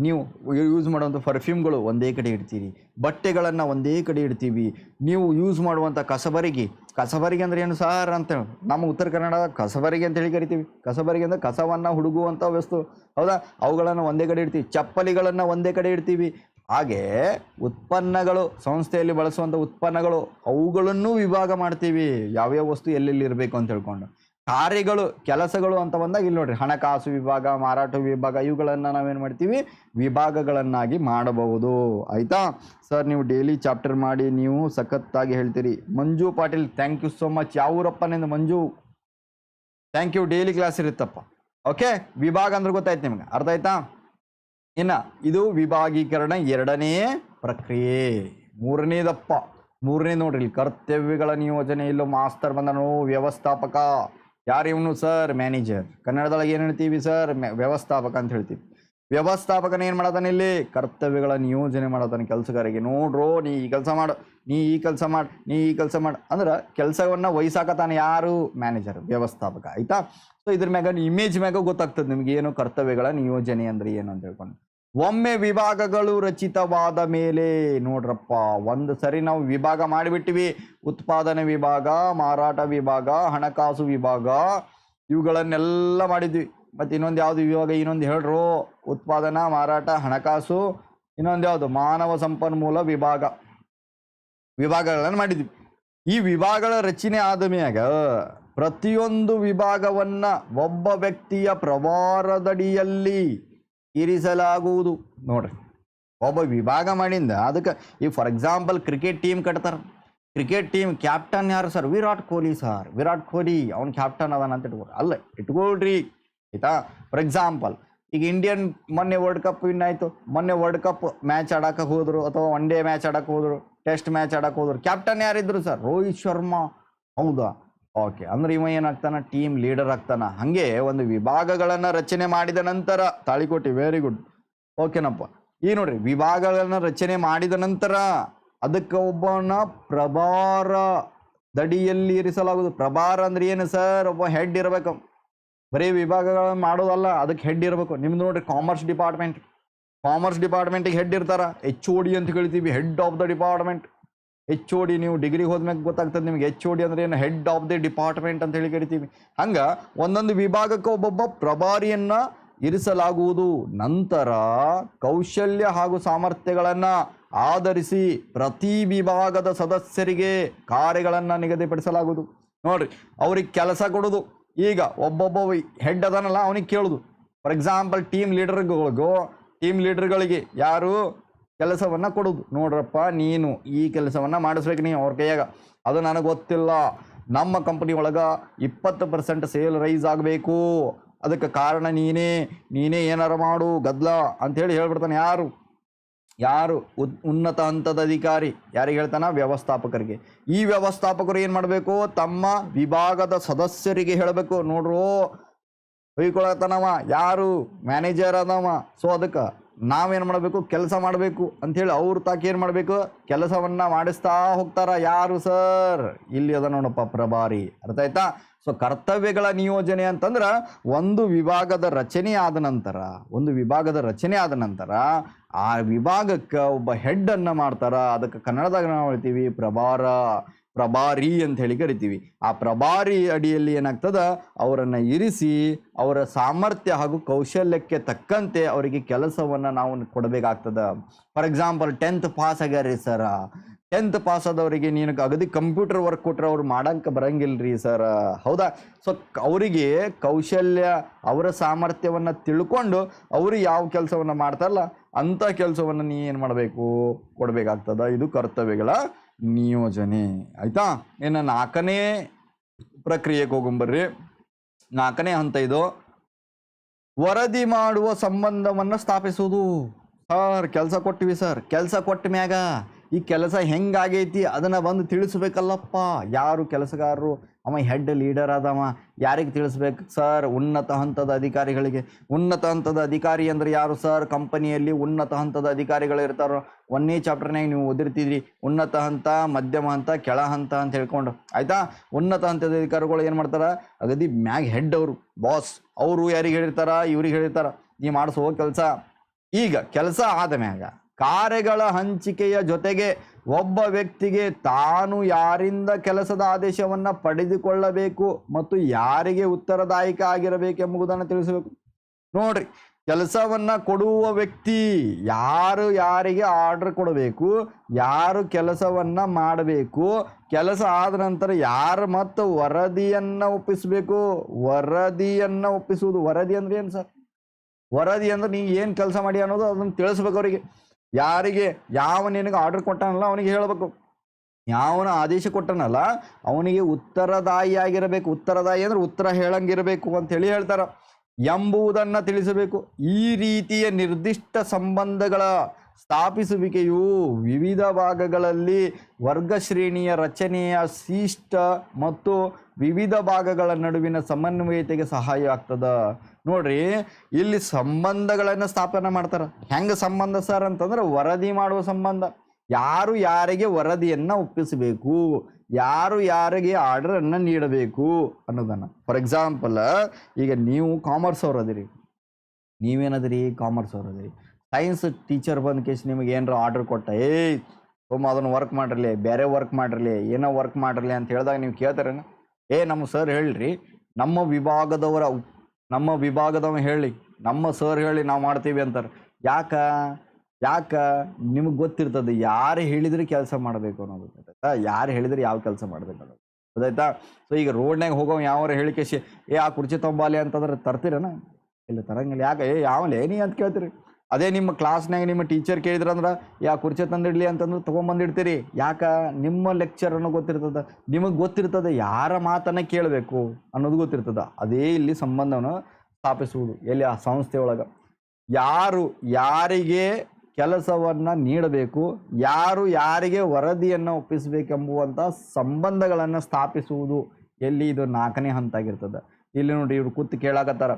ನೀವು ಯೂಸ್ ಮಾಡುವಂಥ ಪರ್ಫ್ಯೂಮ್ಗಳು ಒಂದೇ ಕಡೆ ಇಡ್ತೀರಿ. ಬಟ್ಟೆಗಳನ್ನು ಒಂದೇ ಕಡೆ ಇಡ್ತೀವಿ. ನೀವು ಯೂಸ್ ಮಾಡುವಂಥ ಕಸಬರಿಗೆ ಕಸಬರಿಗೆ ಅಂದರೆ ಏನು ಸಾರ್ ಅಂತ ನಮ್ಮ ಉತ್ತರ ಕನ್ನಡ ಕಸಬರಿಗೆ ಅಂತ ಹೇಳಿ ಕರಿತೀವಿ. ಕಸಬರಿಗೆ ಅಂದರೆ ಕಸವನ್ನು ಹುಡುಗುವಂಥ ವಸ್ತು ಹೌದಾ? ಅವುಗಳನ್ನು ಒಂದೇ ಕಡೆ ಇಡ್ತೀವಿ. ಚಪ್ಪಲಿಗಳನ್ನು ಒಂದೇ ಕಡೆ ಇಡ್ತೀವಿ. ಹಾಗೆ ಉತ್ಪನ್ನಗಳು, ಸಂಸ್ಥೆಯಲ್ಲಿ ಬಳಸುವಂಥ ಉತ್ಪನ್ನಗಳು, ಅವುಗಳನ್ನು ವಿಭಾಗ ಮಾಡ್ತೀವಿ. ಯಾವ್ಯಾವ ವಸ್ತು ಎಲ್ಲೆಲ್ಲಿ ಇರಬೇಕು ಅಂತ ಹೇಳ್ಕೊಂಡು ಕಾರ್ಯಗಳು, ಕೆಲಸಗಳು ಅಂತ ಬಂದಾಗ ಇಲ್ಲಿ ನೋಡ್ರಿ, ಹಣಕಾಸು ವಿಭಾಗ, ಮಾರಾಟ ವಿಭಾಗ, ಇವುಗಳನ್ನು ನಾವೇನು ಮಾಡ್ತೀವಿ? ವಿಭಾಗಗಳನ್ನಾಗಿ ಮಾಡಬಹುದು. ಆಯ್ತಾ? ಸರ್, ನೀವು ಡೈಲಿ ಚಾಪ್ಟರ್ ಮಾಡಿ, ನೀವು ಸಖತ್ತಾಗಿ ಹೇಳ್ತೀರಿ. Manju Patil thank you so much ಯಾವೂರಪ್ಪನಿಂದ Manju? Thank you daily class ಇರುತ್ತಪ್ಪ. Okay ವಿಭಾಗ ಅಂದ್ರೆ ಗೊತ್ತಾಯ್ತು ನಿಮ್ಗೆ. ಅರ್ಥ ಆಯ್ತಾ? ಇನ್ನ ಇದು ವಿಭಾಗೀಕರಣ ಎರಡನೇ ಪ್ರಕ್ರಿಯೆ. ಮೂರನೇದಪ್ಪ. ಮೂರನೇ ನೋಡ್ರಿ, ಇಲ್ಲಿ ಕರ್ತವ್ಯಗಳ ನಿಯೋಜನೆ ಇಲ್ಲೋ, ಮಾಸ್ತರ್ ಬಂದನು, ವ್ಯವಸ್ಥಾಪಕ. ಯಾರು ಇವನು ಸರ್? ಮ್ಯಾನೇಜರ್. ಕನ್ನಡದೊಳಗೆ ಏನು ಹೇಳ್ತೀವಿ ಸರ್? ವ್ಯವಸ್ಥಾಪಕ ಅಂತ ಹೇಳ್ತೀವಿ. ವ್ಯವಸ್ಥಾಪಕನ ಏನು ಮಾಡತಾನೆ ಇಲ್ಲಿ? ಕರ್ತವ್ಯಗಳ ನಿಯೋಜನೆ ಮಾಡತಾನೆ ಕೆಲಸಗಾರಿಗೆ. ನೋಡ್ರೋ, ನೀ ಈ ಕೆಲಸ ಮಾಡು, ನೀ ಈ ಕೆಲಸ ಮಾಡು, ನೀ ಈ ಕೆಲಸ ಮಾಡು ಅಂದ್ರೆ ಕೆಲಸವನ್ನ ವಹಿಸಾಕತಾನೆ ಯಾರು? ಮ್ಯಾನೇಜರ್, ವ್ಯವಸ್ಥಾಪಕ. ಆಯ್ತಾ? ಸೊ ಇದ್ರ ಮ್ಯಾಗ ಇಮೇಜ್ ಮ್ಯಾಗ ಗೊತ್ತಾಗ್ತದೆ ನಿಮ್ಗೆ ಏನು ಕರ್ತವ್ಯಗಳ ನಿಯೋಜನೆ ಅಂದ್ರೆ ಏನು ಅಂತ ಹೇಳ್ಕೊಂಡು. ಒಮ್ಮೆ ವಿಭಾಗಗಳು ರಚಿತವಾದ ಮೇಲೆ, ನೋಡ್ರಪ್ಪ, ಒಂದು ಸರಿ ನಾವು ವಿಭಾಗ ಮಾಡಿಬಿಟ್ಟಿವಿ. ಉತ್ಪಾದನೆ ವಿಭಾಗ, ಮಾರಾಟ ವಿಭಾಗ, ಹಣಕಾಸು ವಿಭಾಗ, ಇವುಗಳನ್ನೆಲ್ಲ ಮಾಡಿದ್ವಿ. ಮತ್ತು ಇನ್ನೊಂದು ಯಾವುದು ವಿಭಾಗ ಇನ್ನೊಂದು ಹೇಳ್ರು? ಉತ್ಪಾದನಾ, ಮಾರಾಟ, ಹಣಕಾಸು, ಇನ್ನೊಂದು ಯಾವುದು? ಮಾನವ ಸಂಪನ್ಮೂಲ ವಿಭಾಗ. ವಿಭಾಗಗಳನ್ನು ಮಾಡಿದ್ವಿ. ಈ ವಿಭಾಗಗಳ ರಚನೆ ಆದ ಮ್ಯಾಗ ಪ್ರತಿಯೊಂದು ವಿಭಾಗವನ್ನ ಒಬ್ಬ ವ್ಯಕ್ತಿಯ ಪ್ರಭಾರದಡಿಯಲ್ಲಿ ಇರಿಸಲಾಗುವುದು. ನೋಡ್ರಿ. ಒಬ್ಬ ವಿಭಾಗ ಮಾಡಿಂದ ಅದಕ್ಕೆ ಈ ಫಾರ್ ಎಕ್ಸಾಂಪಲ್ ಕ್ರಿಕೆಟ್ ಟೀಮ್ ಕಟ್ತಾರೆ. ಕ್ರಿಕೆಟ್ ಟೀಮ್ ಕ್ಯಾಪ್ಟನ್ ಯಾರು ಸರ್ ವಿರಾಟ್ ಕೊಹ್ಲಿ ಸರ್ ವಿರಾಟ್ ಕೊಹ್ಲಿ ಅವ್ನು ಕ್ಯಾಪ್ಟನ್ ಅದಾನ ಅಂತ ಇಟ್ಕೊಳ್ರಿ. ಅಲ್ಲ ಇಟ್ಕೊಳ್ರಿ. ಆಯ್ತಾ? ಫಾರ್ ಎಕ್ಸಾಂಪಲ್ ಈಗ ಇಂಡಿಯನ್ ಮೊನ್ನೆ ವರ್ಲ್ಡ್ ಕಪ್ ವಿನ್ ಆಯಿತು. ಮೊನ್ನೆ ವರ್ಲ್ಡ್ ಕಪ್ ಮ್ಯಾಚ್ ಆಡಕ್ಕೆ ಹೋದರು ಅಥವಾ ಒನ್ ಡೇ ಮ್ಯಾಚ್ ಆಡಕ್ಕೆ ಹೋದ್ರು ಟೆಸ್ಟ್ ಮ್ಯಾಚ್ ಆಡಕ್ಕೆ ಹೋದರು. ಕ್ಯಾಪ್ಟನ್ ಯಾರಿದ್ರು ಸರ್ ರೋಹಿತ್ ಶರ್ಮಾ. ಹೌದಾ? ಓಕೆ, ಅಂದ್ರೆ ಇವ ಏನಾಗ್ತಾನ? ಟೀಮ್ ಲೀಡರ್ ಆಗ್ತಾನ. ಹಾಗೆ ಒಂದು ವಿಭಾಗಗಳನ್ನು ರಚನೆ ಮಾಡಿದ ನಂತರ, ತಾಳಿಕೋಟಿ ವೆರಿ ಗುಡ್ ಓಕೆನಪ್ಪ. ಈ ನೋಡ್ರಿ, ವಿಭಾಗಗಳನ್ನ ರಚನೆ ಮಾಡಿದ ನಂತರ, ಅದಕ್ಕೆ ಒಬ್ಬನ ಪ್ರಭಾರ ದಡಿಯಲ್ಲಿ ಇರಿಸಲಾಗುವುದು. ಪ್ರಭಾರ ಅಂದ್ರೆ ಏನು ಸರ್? ಒಬ್ಬ ಹೆಡ್ ಇರಬೇಕು. ಬರೀ ವಿಭಾಗಗಳನ್ನ ಮಾಡೋದಲ್ಲ, ಅದಕ್ಕೆ ಹೆಡ್ ಇರಬೇಕು. ನಿಮ್ದು ನೋಡ್ರಿ ಕಾಮರ್ಸ್ ಡಿಪಾರ್ಟ್ಮೆಂಟ್ ಕಾಮರ್ಸ್ ಡಿಪಾರ್ಟ್ಮೆಂಟಿಗೆ ಹೆಡ್ ಇರ್ತಾರ. ಎಚ್ ಓ ಡಿ ಅಂತ ಕೇಳ್ತೀವಿ head of the department H O D ನೀವು ಡಿಗ್ರಿ ಹೋದ್ಮೇಲೆ ಗೊತ್ತಾಗ್ತದೆ ನಿಮ್ಗೆ. ಎಚ್ ಓ ಡಿ ಅಂದ್ರೆ ಏನು? ಹೆಡ್ ಆಫ್ ದಿ ಡಿಪಾರ್ಟ್ಮೆಂಟ್ ಅಂತ ಹೇಳಿ ಕರಿತೀವಿ. ಹಂಗೆ ಒಂದೊಂದು ವಿಭಾಗಕ್ಕೆ ಒಬ್ಬೊಬ್ಬ ಪ್ರಭಾರಿಯನ್ನು ಇರಿಸಲಾಗುವುದು. ನಂತರ ಕೌಶಲ್ಯ ಹಾಗೂ ಸಾಮರ್ಥ್ಯಗಳನ್ನು ಆಧರಿಸಿ ಪ್ರತಿ ವಿಭಾಗದ ಸದಸ್ಯರಿಗೆ ಕಾರ್ಯಗಳನ್ನು ನಿಗದಿಪಡಿಸಲಾಗುವುದು. ನೋಡ್ರಿ, ಅವ್ರಿಗೆ ಕೆಲಸ ಕೊಡೋದು. ಈಗ ಒಬ್ಬೊಬ್ಬ ಹೆಡ್ ಅದನಲ್ಲ, ಅವನಿಗೆ ಕೇಳೋದು. ಫಾರ್ ಎಕ್ಸಾಂಪಲ್ ಟೀಮ್ ಲೀಡರ್ಗಳಿಗೂ ಟೀಮ್ ಲೀಡರ್ಗಳಿಗೆ ಯಾರು ಕೆಲಸವನ್ನು ಕೊಡೋದು. ನೋಡ್ರಪ್ಪ, ನೀನು ಈ ಕೆಲಸವನ್ನು ಮಾಡಿಸ್ಬೇಕು ನೀ ಅವ್ರ ಕೈಯಾಗ. ಅದು ನನಗೆ ಗೊತ್ತಿಲ್ಲ. ನಮ್ಮ ಕಂಪ್ನಿ ಒಳಗೆ ಇಪ್ಪತ್ತು ಪರ್ಸೆಂಟ್ ಸೇಲ್ ರೈಸ್ ಆಗಬೇಕು. ಅದಕ್ಕೆ ಕಾರಣ ನೀನೇ. ನೀನೇ ಏನಾರು ಮಾಡು, ಗದ್ಲ ಅಂಥೇಳಿ ಹೇಳ್ಬಿಡ್ತಾನೆ ಯಾರು? ಯಾರು ಉನ್ನತ ಹಂತದ ಅಧಿಕಾರಿ? ಯಾರಿಗೆ ಹೇಳ್ತಾನ? ವ್ಯವಸ್ಥಾಪಕರಿಗೆ. ಈ ವ್ಯವಸ್ಥಾಪಕರು ಏನು ಮಾಡಬೇಕು? ತಮ್ಮ ವಿಭಾಗದ ಸದಸ್ಯರಿಗೆ ಹೇಳಬೇಕು. ನೋಡ್ರು, ಹೊಯ್ಕೊಳತನವ. ಯಾರು? ಮ್ಯಾನೇಜರ್ ಅದವ. ಸೊ ಅದಕ್ಕೆ ನಾವೇನು ಮಾಡಬೇಕು? ಕೆಲಸ ಮಾಡಬೇಕು ಅಂಥೇಳಿ ಅವ್ರು ತಾಕೇನು ಮಾಡಬೇಕು? ಕೆಲಸವನ್ನು ಮಾಡಿಸ್ತಾ ಹೋಗ್ತಾರ. ಯಾರು ಸರ್? ಇಲ್ಲಿ ಅದ ನೋಡಪ್ಪ ಪ್ರಭಾರಿ. ಅರ್ಥ ಆಯ್ತಾ? ಸೊ ಕರ್ತವ್ಯಗಳ ನಿಯೋಜನೆ ಅಂತಂದ್ರೆ ಒಂದು ವಿಭಾಗದ ರಚನೆ ಆದ ನಂತರ, ಒಂದು ವಿಭಾಗದ ರಚನೆ ಆದ ನಂತರ ಆ ವಿಭಾಗಕ್ಕೆ ಒಬ್ಬ ಹೆಡ್ಡನ್ನು ಮಾಡ್ತಾರ. ಅದಕ್ಕೆ ಕನ್ನಡದಾಗ ನಾವು ಹೇಳ್ತೀವಿ ಪ್ರಭಾರ. ಪ್ರಭಾರಿ ಅಂತ ಹೇಳಿ ಕರಿತೀವಿ. ಆ ಪ್ರಭಾರಿ ಅಡಿಯಲ್ಲಿ ಏನಾಗ್ತದ? ಅವರನ್ನು ಇರಿಸಿ, ಅವರ ಸಾಮರ್ಥ್ಯ ಹಾಗೂ ಕೌಶಲ್ಯಕ್ಕೆ ತಕ್ಕಂತೆ ಅವರಿಗೆ ಕೆಲಸವನ್ನು ನಾವು ಕೊಡಬೇಕಾಗ್ತದ. ಫಾರ್ ಎಕ್ಸಾಂಪಲ್ ಟೆಂತ್ ಪಾಸ್ ಆಗ್ಯಾರಿ ಸರ ಟೆಂತ್ ಪಾಸ್ ಆದವರಿಗೆ ನೀನು ಅಗದಿ ಕಂಪ್ಯೂಟರ್ ವರ್ಕ್ ಕೊಟ್ರೆ ಅವ್ರು ಮಾಡಂಕ ರೀ ಸರ್ ಹೌದಾ? ಸೊ ಅವರಿಗೆ ಕೌಶಲ್ಯ, ಅವರ ಸಾಮರ್ಥ್ಯವನ್ನು ತಿಳ್ಕೊಂಡು ಅವರು ಯಾವ ಕೆಲಸವನ್ನು ಮಾಡ್ತಾರಲ್ಲ ಅಂಥ ಕೆಲಸವನ್ನು ನೀ ಏನು ಮಾಡಬೇಕು? ಕೊಡಬೇಕಾಗ್ತದ. ಇದು ಕರ್ತವ್ಯಗಳ ನಿಯೋಜನೆ. ಆಯ್ತಾ? ಇನ್ನು ನಾಲ್ಕನೇ ಪ್ರಕ್ರಿಯೆಗೆ ಹೋಗೊಂಬರ್ರಿ ನಾಲ್ಕನೇ ಹಂತ ಇದು. ವರದಿ ಮಾಡುವ ಸಂಬಂಧವನ್ನು ಸ್ಥಾಪಿಸುವುದು. ಸರ್, ಕೆಲಸ ಕೊಟ್ಟಿವಿ ಸರ್. ಕೆಲಸ ಕೊಟ್ಟ ಮ್ಯಾಗ ಈ ಕೆಲಸ ಹೆಂಗಾಗೈತಿ ಅದನ್ನು ಬಂದು ತಿಳಿಸ್ಬೇಕಲ್ಲಪ್ಪ. ಯಾರು ಕೆಲಸಗಾರರು? ಅವ ಹೆಡ್ ಲೀಡರ್ ಆದವ. ಯಾರಿಗೆ ತಿಳಿಸ್ಬೇಕು? ಸರ್ ಉನ್ನತ ಹಂತದ ಅಧಿಕಾರಿಗಳಿಗೆ. ಉನ್ನತ ಹಂತದ ಅಧಿಕಾರಿ ಅಂದ್ರೆ ಯಾರು ಸರ್ ಕಂಪನಿಯಲ್ಲಿ ಉನ್ನತ ಹಂತದ ಅಧಿಕಾರಿಗಳು ಇರ್ತಾರೋ. ಒಂದನೇ ಚಾಪ್ಟರ್ನಾಗ ನೀವು ಓದಿರ್ತಿದ್ರಿ. ಉನ್ನತ ಹಂತ, ಮಧ್ಯಮ ಹಂತ, ಕೆಳ ಹಂತ ಅಂತ ಹೇಳ್ಕೊಂಡು. ಆಯ್ತಾ? ಉನ್ನತ ಹಂತದ ಅಧಿಕಾರಿಗಳು ಏನು ಮಾಡ್ತಾರೆ? ಅಗದಿ ಮ್ಯಾಗ್ ಹೆಡ್ ಅವರು ಬಾಸ್ ಅವರು ಯಾರಿಗೆ ಹೇಳಿರ್ತಾರ? ಇವ್ರಿಗೆ ಹೇಳಿರ್ತಾರ. ನೀ ಮಾಡಿಸೋ ಕೆಲಸ. ಈಗ ಕೆಲಸ ಆದ ಮ್ಯಾಗ ಕಾರ್ಯಗಳ ಹಂಚಿಕೆಯ ಜೊತೆಗೆ ಒಬ್ಬ ವ್ಯಕ್ತಿಗೆ ತಾನು ಯಾರಿಂದ ಕೆಲಸದ ಆದೇಶವನ್ನು ಪಡೆದುಕೊಳ್ಳಬೇಕು ಮತ್ತು ಯಾರಿಗೆ ಉತ್ತರದಾಯಕ ಆಗಿರಬೇಕೆಂಬುದನ್ನು ತಿಳಿಸಬೇಕು. ನೋಡ್ರಿ, ಕೆಲಸವನ್ನ ಕೊಡುವ ವ್ಯಕ್ತಿ ಯಾರು ಯಾರಿಗೆ ಆರ್ಡರ್ ಕೊಡಬೇಕು, ಯಾರು ಕೆಲಸವನ್ನ ಮಾಡಬೇಕು, ಕೆಲಸ ಆದ ನಂತರ ಯಾರು ಮತ್ತು ವರದಿಯನ್ನು ಒಪ್ಪಿಸಬೇಕು? ವರದಿಯನ್ನು ಒಪ್ಪಿಸುವುದು ವರದಿ ಅಂದ್ರೆ ಏನು ಸರ್? ವರದಿ ಅಂದ್ರೆ ನೀ ಏನು ಕೆಲಸ ಮಾಡಿ ಅನ್ನೋದು ಅದನ್ನು ತಿಳಿಸ್ಬೇಕು ಅವರಿಗೆ. ಯಾರಿಗೆ ಯಾವ ನಿನಗೆ ಆರ್ಡರ್ ಕೊಟ್ಟಾನಲ್ಲ ಅವನಿಗೆ ಹೇಳಬೇಕು. ಯಾವನ ಆದೇಶ ಕೊಟ್ಟನಲ್ಲ ಅವನಿಗೆ ಉತ್ತರದಾಯಿ ಆಗಿರಬೇಕು. ಉತ್ತರದಾಯಿ ಅಂದ್ರೆ ಉತ್ತರ ಹೇಳಂಗಿರಬೇಕು ಅಂತ ಹೇಳಿ ಹೇಳ್ತಾರ. ಎಂಬುದನ್ನು ತಿಳಿಸಬೇಕು. ಈ ರೀತಿಯ ನಿರ್ದಿಷ್ಟ ಸಂಬಂಧಗಳ ಸ್ಥಾಪಿಸುವಿಕೆಯು ವಿವಿಧ ಭಾಗಗಳಲ್ಲಿ ವರ್ಗ ಶ್ರೇಣಿಯ ರಚನೆಯ ಶಿಷ್ಟ ಮತ್ತು ವಿವಿಧ ಭಾಗಗಳ ನಡುವಿನ ಸಮನ್ವಯತೆಗೆ ಸಹಾಯ ಆಗ್ತದ. ನೋಡ್ರಿ, ಇಲ್ಲಿ ಸಂಬಂಧಗಳನ್ನು ಸ್ಥಾಪನೆ ಮಾಡ್ತಾರ. ಹೆಂಗ ಸಂಬಂಧ ಸರ್ ಅಂತಂದ್ರೆ ವರದಿ ಮಾಡುವ ಸಂಬಂಧ. ಯಾರು ಯಾರಿಗೆ ವರದಿಯನ್ನ ಒಪ್ಪಿಸಬೇಕು, ಯಾರು ಯಾರಿಗೆ ಆರ್ಡರನ್ನು ನೀಡಬೇಕು ಅನ್ನೋದನ್ನ. ಫಾರ್ ಎಕ್ಸಾಂಪಲ್ ಈಗ ನೀವು ಕಾಮರ್ಸ್ ಅವ್ರು ಅದಿರಿ. ನೀವೇನದಿರಿ? ಕಾಮರ್ಸ್ ಅವ್ರು ಅದಿರಿ. ಸೈನ್ಸ್ ಟೀಚರ್ ಬಂದ ಕೇಸ್ ನಿಮಗೆ ಏನಾರ ಆರ್ಡರ್ ಕೊಟ್ಟ, ಏಯ್ ಸೋಮ ಅದನ್ನು ವರ್ಕ್ ಮಾಡಿರಲಿ, ಬೇರೆ ವರ್ಕ್ ಮಾಡಿರಲಿ, ಏನೋ ವರ್ಕ್ ಮಾಡಿರಲಿ ಅಂತ ಹೇಳಿದಾಗ ನೀವು ಕೇಳ್ತಾರೇನ? ಏ, ನಮ್ಮ ಸರ್ ಹೇಳ್ರಿ, ನಮ್ಮ ವಿಭಾಗದವರ ನಮ್ಮ ವಿಭಾಗದವ ಹೇಳಿ, ನಮ್ಮ ಸರ್ ಹೇಳಿ ನಾವು ಮಾಡ್ತೀವಿ ಅಂತಾರೆ. ಯಾಕ? ಯಾಕ? ನಿಮಗೆ ಗೊತ್ತಿರ್ತದೆ, ಯಾರು ಹೇಳಿದ್ರೆ ಕೆಲಸ ಮಾಡಬೇಕು ಅನ್ನೋದು. ಗೊತ್ತಾಯ್ತಾ? ಯಾರು ಹೇಳಿದ್ರೆ ಯಾವ ಕೆಲಸ ಮಾಡ್ಬೇಕು ಅನ್ನೋದು. ಗೊತ್ತಾಯ್ತಾ? ಸೊ ಈಗ ರೋಡ್ನಾಗ ಹೋಗೋ ಯಾವ ಹೇಳಿ ಶಿ, ಏ, ಆ ಕುರ್ಚಿ ತೊಂಬಾಲಿ ಅಂತಂದ್ರೆ ತರ್ತೀರನ? ಇಲ್ಲ ತರಂಗಿಲ್ಲ. ಯಾಕೆ? ಏ ಯಾವ ನೀ ಅಂತ ಕೇಳ್ತೀರಿ. ಅದೇ ನಿಮ್ಮ ಕ್ಲಾಸ್ನಾಗ ನಿಮ್ಮ ಟೀಚರ್ ಕೇಳಿದ್ರಂದ್ರೆ ಯಾ ಕುರ್ಚಿ ತಂದಿಡ್ಲಿ ಅಂತಂದ್ರೆ ತೊಗೊಂಬಂದಿಡ್ತೀರಿ. ಯಾಕ? ನಿಮ್ಮ ಲೆಕ್ಚರ್ ಅನ್ನೋ ಗೊತ್ತಿರ್ತದ. ನಿಮಗೆ ಗೊತ್ತಿರ್ತದೆ ಯಾರ ಮಾತನ್ನ ಕೇಳಬೇಕು ಅನ್ನೋದು ಗೊತ್ತಿರ್ತದ. ಅದೇ ಇಲ್ಲಿ ಸಂಬಂಧವನ್ನು ಸ್ಥಾಪಿಸುವುದು ಎಲ್ಲಿ? ಆ ಸಂಸ್ಥೆ ಒಳಗೆ. ಯಾರು ಯಾರಿಗೆ ಕೆಲಸವನ್ನು ನೀಡಬೇಕು, ಯಾರು ಯಾರಿಗೆ ವರದಿಯನ್ನು ಒಪ್ಪಿಸಬೇಕೆಂಬುವಂಥ ಸಂಬಂಧಗಳನ್ನು ಸ್ಥಾಪಿಸುವುದು ಎಲ್ಲಿ? ಇದು ನಾಲ್ಕನೇ ಹಂತ ಆಗಿರ್ತದೆ ಇಲ್ಲಿ ನೋಡಿ ಇವ್ರು ಕೂತು ಕೇಳಾಕತ್ತಾರ.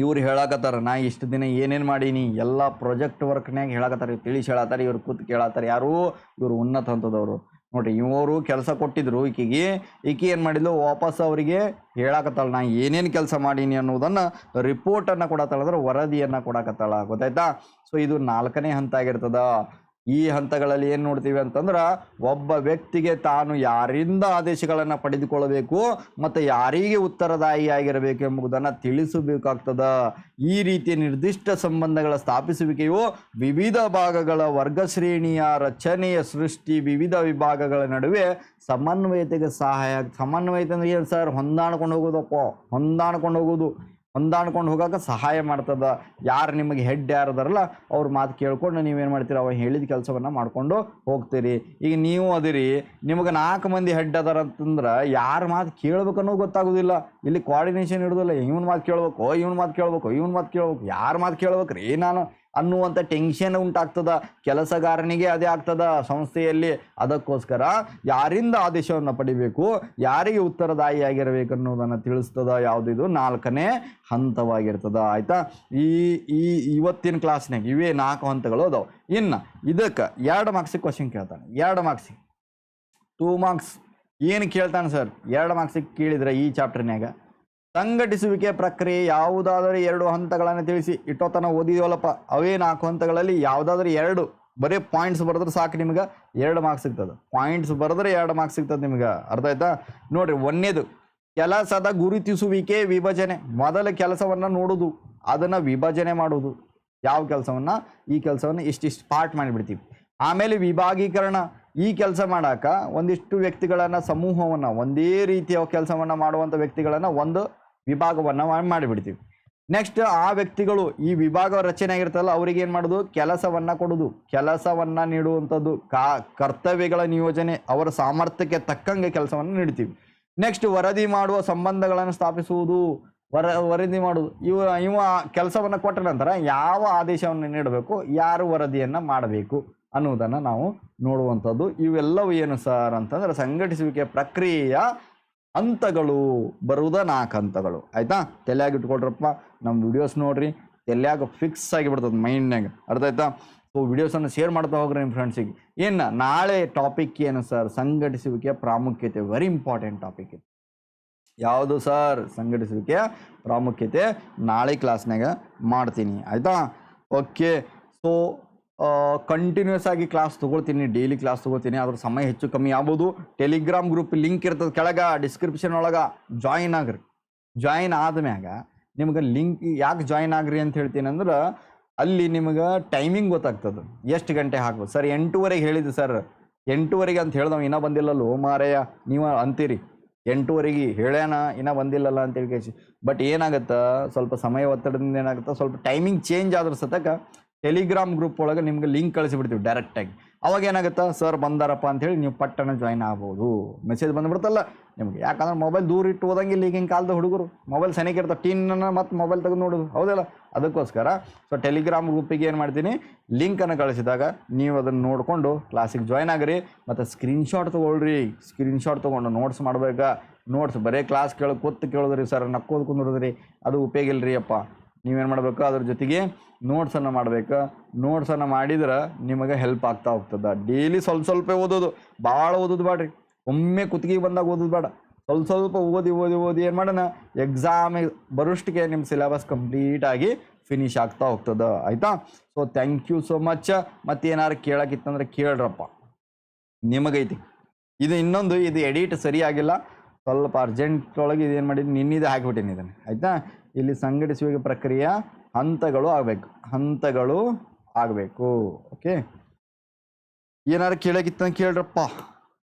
ಇವ್ರು ಹೇಳಾಕತ್ತಾರ, ನಾ ಇಷ್ಟು ದಿನ ಏನೇನು ಮಾಡೀನಿ, ಎಲ್ಲ ಪ್ರಾಜೆಕ್ಟ್ ವರ್ಕ್ನ್ಯಾಗ ಹೇಳಾಕತ್ತಾರ ತಿಳಿಸಿ ಹೇಳತ್ತಾರ ಇವ್ರು ಕೂತ್ ಕೇಳತ್ತಾರ ಯಾರು ಇವ್ರು ಉನ್ನತ ಹಂತದವರು. ನೋಡ್ರಿ, ಇವರು ಕೆಲಸ ಕೊಟ್ಟಿದ್ರು ಈಕೆಗೆ, ಈಕೆ ಏನು ಮಾಡಿದ್ಲು, ವಾಪಸ್ ಅವರಿಗೆ ಹೇಳಾಕತ್ತಾಳ, ನಾ ಏನೇನು ಕೆಲಸ ಮಾಡೀನಿ ಅನ್ನೋದನ್ನು ರಿಪೋರ್ಟನ್ನು ಕೊಡತ್ತಾಳ ಅಂದ್ರೆ ವರದಿಯನ್ನು ಕೊಡಾಕತ್ತಾಳ. ಗೊತ್ತಾಯ್ತಾ? ಸೊ ಇದು ನಾಲ್ಕನೇ ಹಂತ ಆಗಿರ್ತದ. ಈ ಹಂತಗಳಲ್ಲಿ ಏನು ನೋಡ್ತೀವಿ ಅಂತಂದ್ರೆ ಒಬ್ಬ ವ್ಯಕ್ತಿಗೆ ತಾನು ಯಾರಿಂದ ಆದೇಶಗಳನ್ನು ಪಡೆದುಕೊಳ್ಳಬೇಕು ಮತ್ತು ಯಾರಿಗೆ ಉತ್ತರದಾಯಿಯಾಗಿರಬೇಕು ಎಂಬುದನ್ನು ತಿಳಿಸಬೇಕಾಗ್ತದ. ಈ ರೀತಿಯ ನಿರ್ದಿಷ್ಟ ಸಂಬಂಧಗಳ ಸ್ಥಾಪಿಸುವಿಕೆಯು ವಿವಿಧ ಭಾಗಗಳ ವರ್ಗ ಶ್ರೇಣಿಯ ರಚನೆಯ ಸೃಷ್ಟಿ, ವಿವಿಧ ವಿಭಾಗಗಳ ನಡುವೆ ಸಮನ್ವಯತೆಗೆ ಸಹಾಯ, ಸಮನ್ವಯತೆ ಅಂದ್ರೆ ಏನು ಸರ್? ಹೊಂದಾಣ್ಕೊಂಡು ಹೋಗೋದಪ್ಪ ಹೊಂದಾಣ್ಕೊಂಡು ಹೋಗೋದು ಹೊಂದಾಣ್ಕೊಂಡು ಹೋಗೋಕೆ ಸಹಾಯ ಮಾಡ್ತದ. ಯಾರು ನಿಮಗೆ ಹೆಡ್ ಯಾರದಾರಲ್ಲ ಅವ್ರ ಮಾತು ಕೇಳ್ಕೊಂಡು ನೀವೇನು ಮಾಡ್ತೀರಿ? ಅವ ಹೇಳಿದ ಕೆಲಸವನ್ನು ಮಾಡ್ಕೊಂಡು ಹೋಗ್ತೀರಿ. ಈಗ ನೀವು ಅದಿರಿ, ನಿಮಗೆ ನಾಲ್ಕು ಮಂದಿ ಹೆಡ್ ಅದಾರ ಅಂತಂದ್ರೆ ಯಾರ ಮಾತು ಕೇಳ್ಬೇಕನ್ನೋ ಗೊತ್ತಾಗೋದಿಲ್ಲ. ಇಲ್ಲಿ ಕೋಆರ್ಡಿನೇಷನ್ ಇಡೋದಿಲ್ಲ ಇವನ್ ಮಾತು ಕೇಳ್ಬೇಕು, ಇವನ್ ಮಾತು ಕೇಳ್ಬೇಕು, ಇವನ್ ಮಾತು ಕೇಳ್ಬೇಕು. ಯಾರ ಮಾತು ಕೇಳ್ಬೇಕು ರೀ ನಾನು ಅನ್ನುವಂಥ ಟೆನ್ಷನ್ ಉಂಟಾಗ್ತದ, ಕೆಲಸಗಾರನಿಗೆ ಅದೇ ಆಗ್ತದ, ಸಂಸ್ಥೆಯಲ್ಲಿ ಅದಕ್ಕೋಸ್ಕರ ಯಾರಿಂದ ಆದೇಶವನ್ನು ಪಡಿಬೇಕು, ಯಾರಿಗೆ ಉತ್ತರದಾಯಿಯಾಗಿರಬೇಕು ಅನ್ನೋದನ್ನು ತಿಳಿಸ್ತದ ಯಾವುದಿದು ನಾಲ್ಕನೇ ಹಂತವಾಗಿರ್ತದ, ಆಯ್ತಾ? ಈ ಈ ಇವತ್ತಿನ ಕ್ಲಾಸ್ನಾಗ ಇವೇ ನಾಲ್ಕು ಹಂತಗಳು ಅದಾವೆ. ಇನ್ನು ಇದಕ್ಕೆ ಎರಡು ಮಾರ್ಕ್ಸಿಗೆ ಕ್ವಶನ್ ಕೇಳ್ತಾನೆ. ಎರಡು ಮಾರ್ಕ್ಸಿಗೆ ಟೂ ಮಾರ್ಕ್ಸ್ ಏನು ಕೇಳ್ತಾನೆ ಸರ್ ಎರಡು ಮಾರ್ಕ್ಸಿಗೆ ಕೇಳಿದ್ರೆ ಈ ಚಾಪ್ಟರ್ನ್ಯಾಗ ಸಂಘಟಿಸುವಿಕೆ ಪ್ರಕ್ರಿಯೆ ಯಾವುದಾದರೂ ಎರಡು ಹಂತಗಳನ್ನು ತಿಳಿಸಿ. ಇಟ್ಟೋತನ ಓದಿದೆಯಲ್ಲಪ್ಪ. ಅವೇ ನಾಲ್ಕು ಹಂತಗಳಲ್ಲಿ ಯಾವುದಾದ್ರೂ ಎರಡು. ಬರೀ ಪಾಯಿಂಟ್ಸ್ ಬರೆದ್ರೆ ಸಾಕು ನಿಮ್ಗೆ. ಎರಡು ಮಾರ್ಕ್ಸ್ ಸಿಗ್ತದೆ. ಪಾಯಿಂಟ್ಸ್ ಬರೆದ್ರೆ ಎರಡು ಮಾರ್ಕ್ಸ್ ಸಿಗ್ತದೆ ನಿಮ್ಗೆ. ಅರ್ಥ ಆಯ್ತಾ? ನೋಡ್ರಿ ಒಂದೇದು ಕೆಲಸದ ಗುರುತಿಸುವಿಕೆ ವಿಭಜನೆ. ಮೊದಲ ಕೆಲಸವನ್ನು ನೋಡೋದು. ಅದನ್ನು ವಿಭಜನೆ ಮಾಡೋದು. ಯಾವ ಕೆಲಸವನ್ನು? ಈ ಕೆಲಸವನ್ನು ಇಷ್ಟಿಷ್ಟು ಪಾರ್ಟ್ ಮಾಡಿಬಿಡ್ತೀವಿ. ಆಮೇಲೆ ವಿಭಾಗೀಕರಣ. ಈ ಕೆಲಸ ಮಾಡಾಕ ಒಂದಿಷ್ಟು ವ್ಯಕ್ತಿಗಳನ್ನು, ಸಮೂಹವನ್ನು, ಒಂದೇ ರೀತಿಯ ಕೆಲಸವನ್ನು ಮಾಡುವಂಥ ವ್ಯಕ್ತಿಗಳನ್ನು ಒಂದು ವಿಭಾಗವನ್ನು ಮಾಡಿಬಿಡ್ತೀವಿ. ನೆಕ್ಸ್ಟ್ ಆ ವ್ಯಕ್ತಿಗಳು ಈ ವಿಭಾಗ ರಚನೆ ಆಗಿರ್ತಲ್ಲ ಅವರಿಗೆ ಏನು ಮಾಡೋದು? ಕೆಲಸವನ್ನು ಕೊಡೋದು. ಕೆಲಸವನ್ನು ನೀಡುವಂಥದ್ದು, ಕಾ, ಕರ್ತವ್ಯಗಳ ನಿಯೋಜನೆ, ಅವರ ಸಾಮರ್ಥ್ಯಕ್ಕೆ ತಕ್ಕಂಗೆ ಕೆಲಸವನ್ನು ನೀಡ್ತೀವಿ. ನೆಕ್ಸ್ಟ್ ವರದಿ ಮಾಡುವ ಸಂಬಂಧಗಳನ್ನು ಸ್ಥಾಪಿಸುವುದು, ವರ, ವರದಿ ಮಾಡುವುದು ಇವ ಇವ ಕೆಲಸವನ್ನು ಕೊಟ್ಟ ನಂತರ ಯಾವ ಆದೇಶವನ್ನು ನೀಡಬೇಕು, ಯಾರು ವರದಿಯನ್ನು ಮಾಡಬೇಕು ಅನ್ನುವುದನ್ನು ನಾವು ನೋಡುವಂಥದ್ದು. ಇವೆಲ್ಲವೂ ಏನು ಸರ್ ಅಂತಂದ್ರೆ ಸಂಘಟಿಸುವಿಕೆ ಪ್ರಕ್ರಿಯೆಯ ಹಂತಗಳು ಬರುವುದ ನಾಲ್ಕು ಹಂತಗಳು. ಆಯ್ತಾ? ತಲೆಯಾಗ ಇಟ್ಕೊಳ್ರಪ್ಪ. ನಮ್ಮ ವಿಡಿಯೋಸ್ ನೋಡ್ರಿ. ತಲೆಯಾಗ ಫಿಕ್ಸ್ ಆಗಿಬಿಡ್ತದೆ ಮೈಂಡ್ನಾಗ ಅರ್ಥ ಆಯ್ತಾ? ಸೊ ವಿಡಿಯೋಸನ್ನು ಶೇರ್ ಮಾಡ್ತಾ ಹೋಗ್ರಿ ನಿಮ್ಮ ಫ್ರೆಂಡ್ಸಿಗೆ ಏನು ನಾಳೆ ಟಾಪಿಕ್ ಏನು ಸರ್ ಸಂಘಟಿಸುವಿಕೆಯ ಪ್ರಾಮುಖ್ಯತೆ. ವೆರಿ ಇಂಪಾರ್ಟೆಂಟ್ ಟಾಪಿಕ್ ಇದು. ಯಾವುದು ಸರ್ ಸಂಘಟಿಸುವಿಕೆಯ ಪ್ರಾಮುಖ್ಯತೆ ನಾಳೆ ಕ್ಲಾಸ್ನಾಗ ಮಾಡ್ತೀನಿ. ಆಯಿತಾ? ಓಕೆ ಸೊ ಕಂಟಿನ್ಯೂಸ್ ಆಗಿ ಕ್ಲಾಸ್ ತೊಗೊಳ್ತೀನಿ ಡೈಲಿ ಕ್ಲಾಸ್ ತೊಗೊಳ್ತೀನಿ ಅದ್ರ ಸಮಯ ಹೆಚ್ಚು ಕಮ್ಮಿ ಆಗ್ಬೋದು. ಟೆಲಿಗ್ರಾಮ್ ಗ್ರೂಪ್ ಲಿಂಕ್ ಇರ್ತದೆ ಕೆಳಗೆ ಡಿಸ್ಕ್ರಿಪ್ಷನ್ ಒಳಗೆ ಜಾಯಿನ್ ಆಗ್ರಿ. ಜಾಯಿನ್ ಆದ್ಮ್ಯಾಗ ನಿಮ್ಗೆ ಲಿಂಕ್ ಯಾಕೆ ಜಾಯಿನ್ ಆಗ್ರಿ ಅಂತ ಹೇಳ್ತೀನಿ ಅಂದ್ರೆ, ಅಲ್ಲಿ ನಿಮ್ಗೆ ಟೈಮಿಂಗ್ ಗೊತ್ತಾಗ್ತದೆ. ಎಷ್ಟು ಗಂಟೆ ಹಾಕ್ಬೋದು ಸರ್, ಎಂಟೂವರೆಗೆ ಹೇಳಿದ್ದು ಸರ್ ಎಂಟೂವರೆಗೆ ಅಂತ ಹೇಳ್ದವ, ಇನ್ನೂ ಬಂದಿಲ್ಲಲ್ಲೋ? ಮಾರಯ್ಯ ನೀವು ಅಂತೀರಿ. ಎಂಟೂವರೆಗೆ ಹೇಳ್ಯಾನ, ಇನ್ನೂ ಬಂದಿಲ್ಲಲ್ಲ ಅಂತೇಳಿ ಕೇಳಿ ಬಟ್ ಏನಾಗುತ್ತೆ? ಸ್ವಲ್ಪ ಸಮಯ ಒತ್ತಡದಿಂದ ಏನಾಗುತ್ತೆ? ಸ್ವಲ್ಪ ಟೈಮಿಂಗ್ ಚೇಂಜ್ ಆದ್ರ ಸತಕ ಟೆಲಿಗ್ರಾಮ್ ಗ್ರೂಪ್ ಒಳಗೆ ನಿಮ್ಗೆ ಲಿಂಕ್ ಕಳಿಸಿಬಿಡ್ತೀವಿ ಡೈರೆಕ್ಟಾಗಿ ಅವಾಗ ಏನಾಗುತ್ತೆ? ಸರ್ ಬಂದಾರಪ್ಪ ಅಂತೇಳಿ ನೀವು ಪಟ್ಟಣ ಜಾಯ್ನ್ ಆಗ್ಬೋದು. ಮೆಸೇಜ್ ಬಂದ್ಬಿಡ್ತಲ್ಲ. ನಿಮ್ಗೆ ಯಾಕಂದ್ರೆ ಮೊಬೈಲ್ ದೂರ ಇಟ್ಟು ಹೋದಂಗಿಲ್ಲ ಈಗಿನ ಕಾಲದ ಹುಡುಗರು. ಮೊಬೈಲ್ ಸನಿಗೆ ಇರ್ತಾವೆ. ಟೀನನ್ನು ಮತ್ತು ಮೊಬೈಲ್ ತೆಗೆದು ನೋಡೋದು. ಹೌದಲ್ಲ? ಅದಕ್ಕೋಸ್ಕರ ಸೊ ಟೆಲಿಗ್ರಾಮ್ ಗ್ರೂಪಿಗೆ ಏನು ಮಾಡ್ತೀನಿ? ಲಿಂಕನ್ನು ಕಳಿಸಿದಾಗ ನೀವು ಅದನ್ನು ನೋಡಿಕೊಂಡು ಕ್ಲಾಸಿಗೆ ಜಾಯ್ನ್ ಆಗ್ರಿ. ಮತ್ತು ಸ್ಕ್ರೀನ್ಶಾಟ್ ತೊಗೊಳ್ರಿ. ಸ್ಕ್ರೀನ್ಶಾಟ್ ತೊಗೊಂಡು ನೋಟ್ಸ್ ಮಾಡ್ಬೇಕಾ. ನೋಟ್ಸ್ ಬರೀ ಕ್ಲಾಸ್ ಕೇಳೋ ಕೂತು ಕೇಳೋದ್ರಿ ಸರ್ ನಕ್ಕೋದು ಕುಂದ್ರದ್ರಿ. ಅದು ಉಪಯೋಗ ಇಲ್ಲರಿ ಅಪ್ಪ. ನೀವೇನು ಮಾಡಬೇಕು? ಅದ್ರ ಜೊತೆಗೆ ನೋಟ್ಸನ್ನು ಮಾಡ್ಬೇಕು. ನೋಟ್ಸನ್ನು ಮಾಡಿದ್ರೆ ನಿಮಗೆ ಹೆಲ್ಪ್ ಆಗ್ತಾ ಹೋಗ್ತದೆ. ಡೈಲಿ ಸ್ವಲ್ಪ ಸ್ವಲ್ಪ ಓದೋದು. ಭಾಳ ಓದೋದು ಬೇಡ್ರಿ ಒಮ್ಮೆ ಕುತ್ತಿಗೆ ಬಂದಾಗ ಓದೋದು ಬೇಡ ಸ್ವಲ್ಪ ಸ್ವಲ್ಪ ಓದಿ ಓದಿ ಓದಿ ಏನು ಮಾಡೋಣ? ಎಕ್ಸಾಮಿಗೆ ಬರೋಷ್ಟಿಗೆ ನಿಮ್ಮ ಸಿಲೆಬಸ್ ಕಂಪ್ಲೀಟಾಗಿ ಫಿನಿಶ್ ಆಗ್ತಾ ಹೋಗ್ತದೆ. ಆಯಿತಾ? So thank you so much ಮತ್ತು ಏನಾರು ಕೇಳಕ್ಕಿತ್ತಂದ್ರೆ ಕೇಳ್ರಪ್ಪ. ನಿಮಗೈತಿ. ಇದು ಇನ್ನೊಂದು, ಇದು ಎಡಿಟ್ ಸರಿಯಾಗಿಲ್ಲ ಸ್ವಲ್ಪ ಅರ್ಜೆಂಟ್ ಒಳಗೆ ಇದೇನು ಮಾಡಿದ್ದು ನಿನ್ನಿದೆ ಹಾಕಿಬಿಟ್ಟಿನಿ ಇದನ್ನು. ಆಯಿತಾ? ಇಲ್ಲಿ ಸಂಘಟಿಸುವಿಕೆ ಪ್ರಕ್ರಿಯೆ ಹಂತಗಳು ಆಗಬೇಕು. ಹಂತಗಳು ಆಗಬೇಕು. ಓಕೆ ಏನಾರು ಕೇಳಕ್ಕಿತ್ತ ಕೇಳ್ರಪ್ಪ.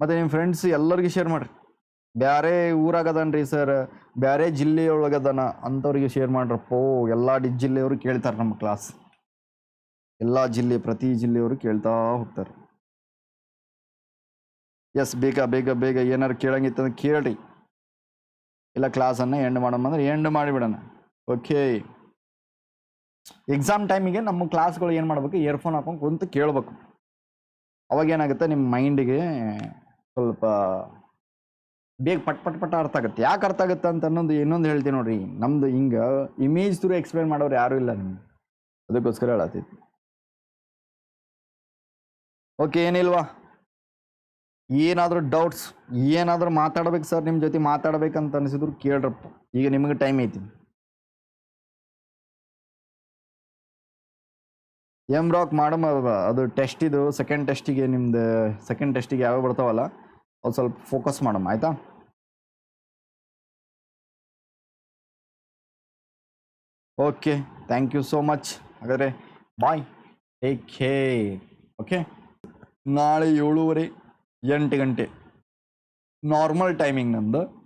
ಮತ್ತು ನಿಮ್ಮ ಫ್ರೆಂಡ್ಸ್ ಎಲ್ಲರಿಗೂ ಶೇರ್ ಮಾಡಿರಿ. ಬೇರೆ ಊರಾಗದನ್ರಿ ಸರ್ ಬೇರೆ ಜಿಲ್ಲೆಯೊಳಗದನ ಅಂಥವ್ರಿಗೆ ಶೇರ್ ಮಾಡ್ರಪ್ಪೋ. ಎಲ್ಲ ಡಿ ಜಿಲ್ಲೆಯವರು ಕೇಳ್ತಾರೆ ನಮ್ಮ ಕ್ಲಾಸ್ ಎಲ್ಲ ಜಿಲ್ಲೆ, ಪ್ರತಿ ಜಿಲ್ಲೆಯವರು ಕೇಳ್ತಾ ಹೋಗ್ತಾರೆ. ಎಸ್ ಬೇಗ ಬೇಗ ಬೇಗ ಏನಾರು ಕೇಳಂಗಿತ್ತಂದ್ರೆ ಕೇಳ್ರಿ. ಇಲ್ಲ ಕ್ಲಾಸನ್ನು ಎಂಡ್ ಮಾಡೋಮಂದ್ರೆ ಎಂಡ್ ಮಾಡಿಬಿಡೋಣ. ಓಕೆ ಎಕ್ಸಾಮ್ ಟೈಮಿಗೆ ನಮ್ಮ ಕ್ಲಾಸ್ಗಳು ಏನು ಮಾಡಬೇಕು? ಇಯರ್ಫೋನ್ ಹಾಕೊಂಡು ಕುಂತು ಕೇಳಬೇಕು. ಅವಾಗ ಏನಾಗುತ್ತೆ? ನಿಮ್ಮ ಮೈಂಡಿಗೆ ಸ್ವಲ್ಪ ಬೇಗ ಪಟ್ ಪಟ್ ಪಟ್ ಅರ್ಥ ಆಗುತ್ತೆ. ಯಾಕೆ ಅರ್ಥ ಆಗುತ್ತೆ ಅಂತ ಅನ್ನೋದು ಇನ್ನೊಂದು ಹೇಳ್ತೀನಿ ನೋಡ್ರಿ. ನಮ್ದು ಹಿಂಗೆ ಇಮೇಜ್ ತ್ರೂ ಎಕ್ಸ್ಪ್ಲೇನ್ ಮಾಡೋರು ಯಾರೂ ಇಲ್ಲ ನಿಮ್ಗೆ. ಅದಕ್ಕೋಸ್ಕರ ಹೇಳತ್ತೈತಿ ಓಕೆ ಏನಿಲ್ವಾ? ಏನಾದರೂ ಡೌಟ್ಸ್ ಏನಾದರೂ ಮಾತಾಡ್ಬೇಕು ಸರ್ ನಿಮ್ಮ ಜೊತೆ ಮಾತಾಡ್ಬೇಕಂತ ಅನಿಸಿದ್ರು ಕೇಳ್ರಪ್ಪ. ಈಗ ನಿಮಗೆ ಟೈಮ್ ಐತಿ. ಎಂ ರಾಕ್ ಮಾಡಮ್ ಅದು ಟೆಸ್ಟ್ ಇದು ಸೆಕೆಂಡ್ ಟೆಸ್ಟಿಗೆ ನಿಮ್ದು ಸೆಕೆಂಡ್ ಟೆಸ್ಟಿಗೆ ಯಾವ್ಯಾವ ಬರ್ತಾವಲ್ಲ, ಅದು ಸ್ವಲ್ಪ ಫೋಕಸ್ ಮಾಡಮ್, ಆಯಿತಾ? Okay thank you so much ಹಾಗಾದರೆ ಬಾಯ್ ಏಕೆ ಓಕೆ ನಾಳೆ ಏಳುವರೆ. ಎಂಟು ಗಂಟೆ. ನಾರ್ಮಲ್ ಟೈಮಿಂಗ್ ನಂದು.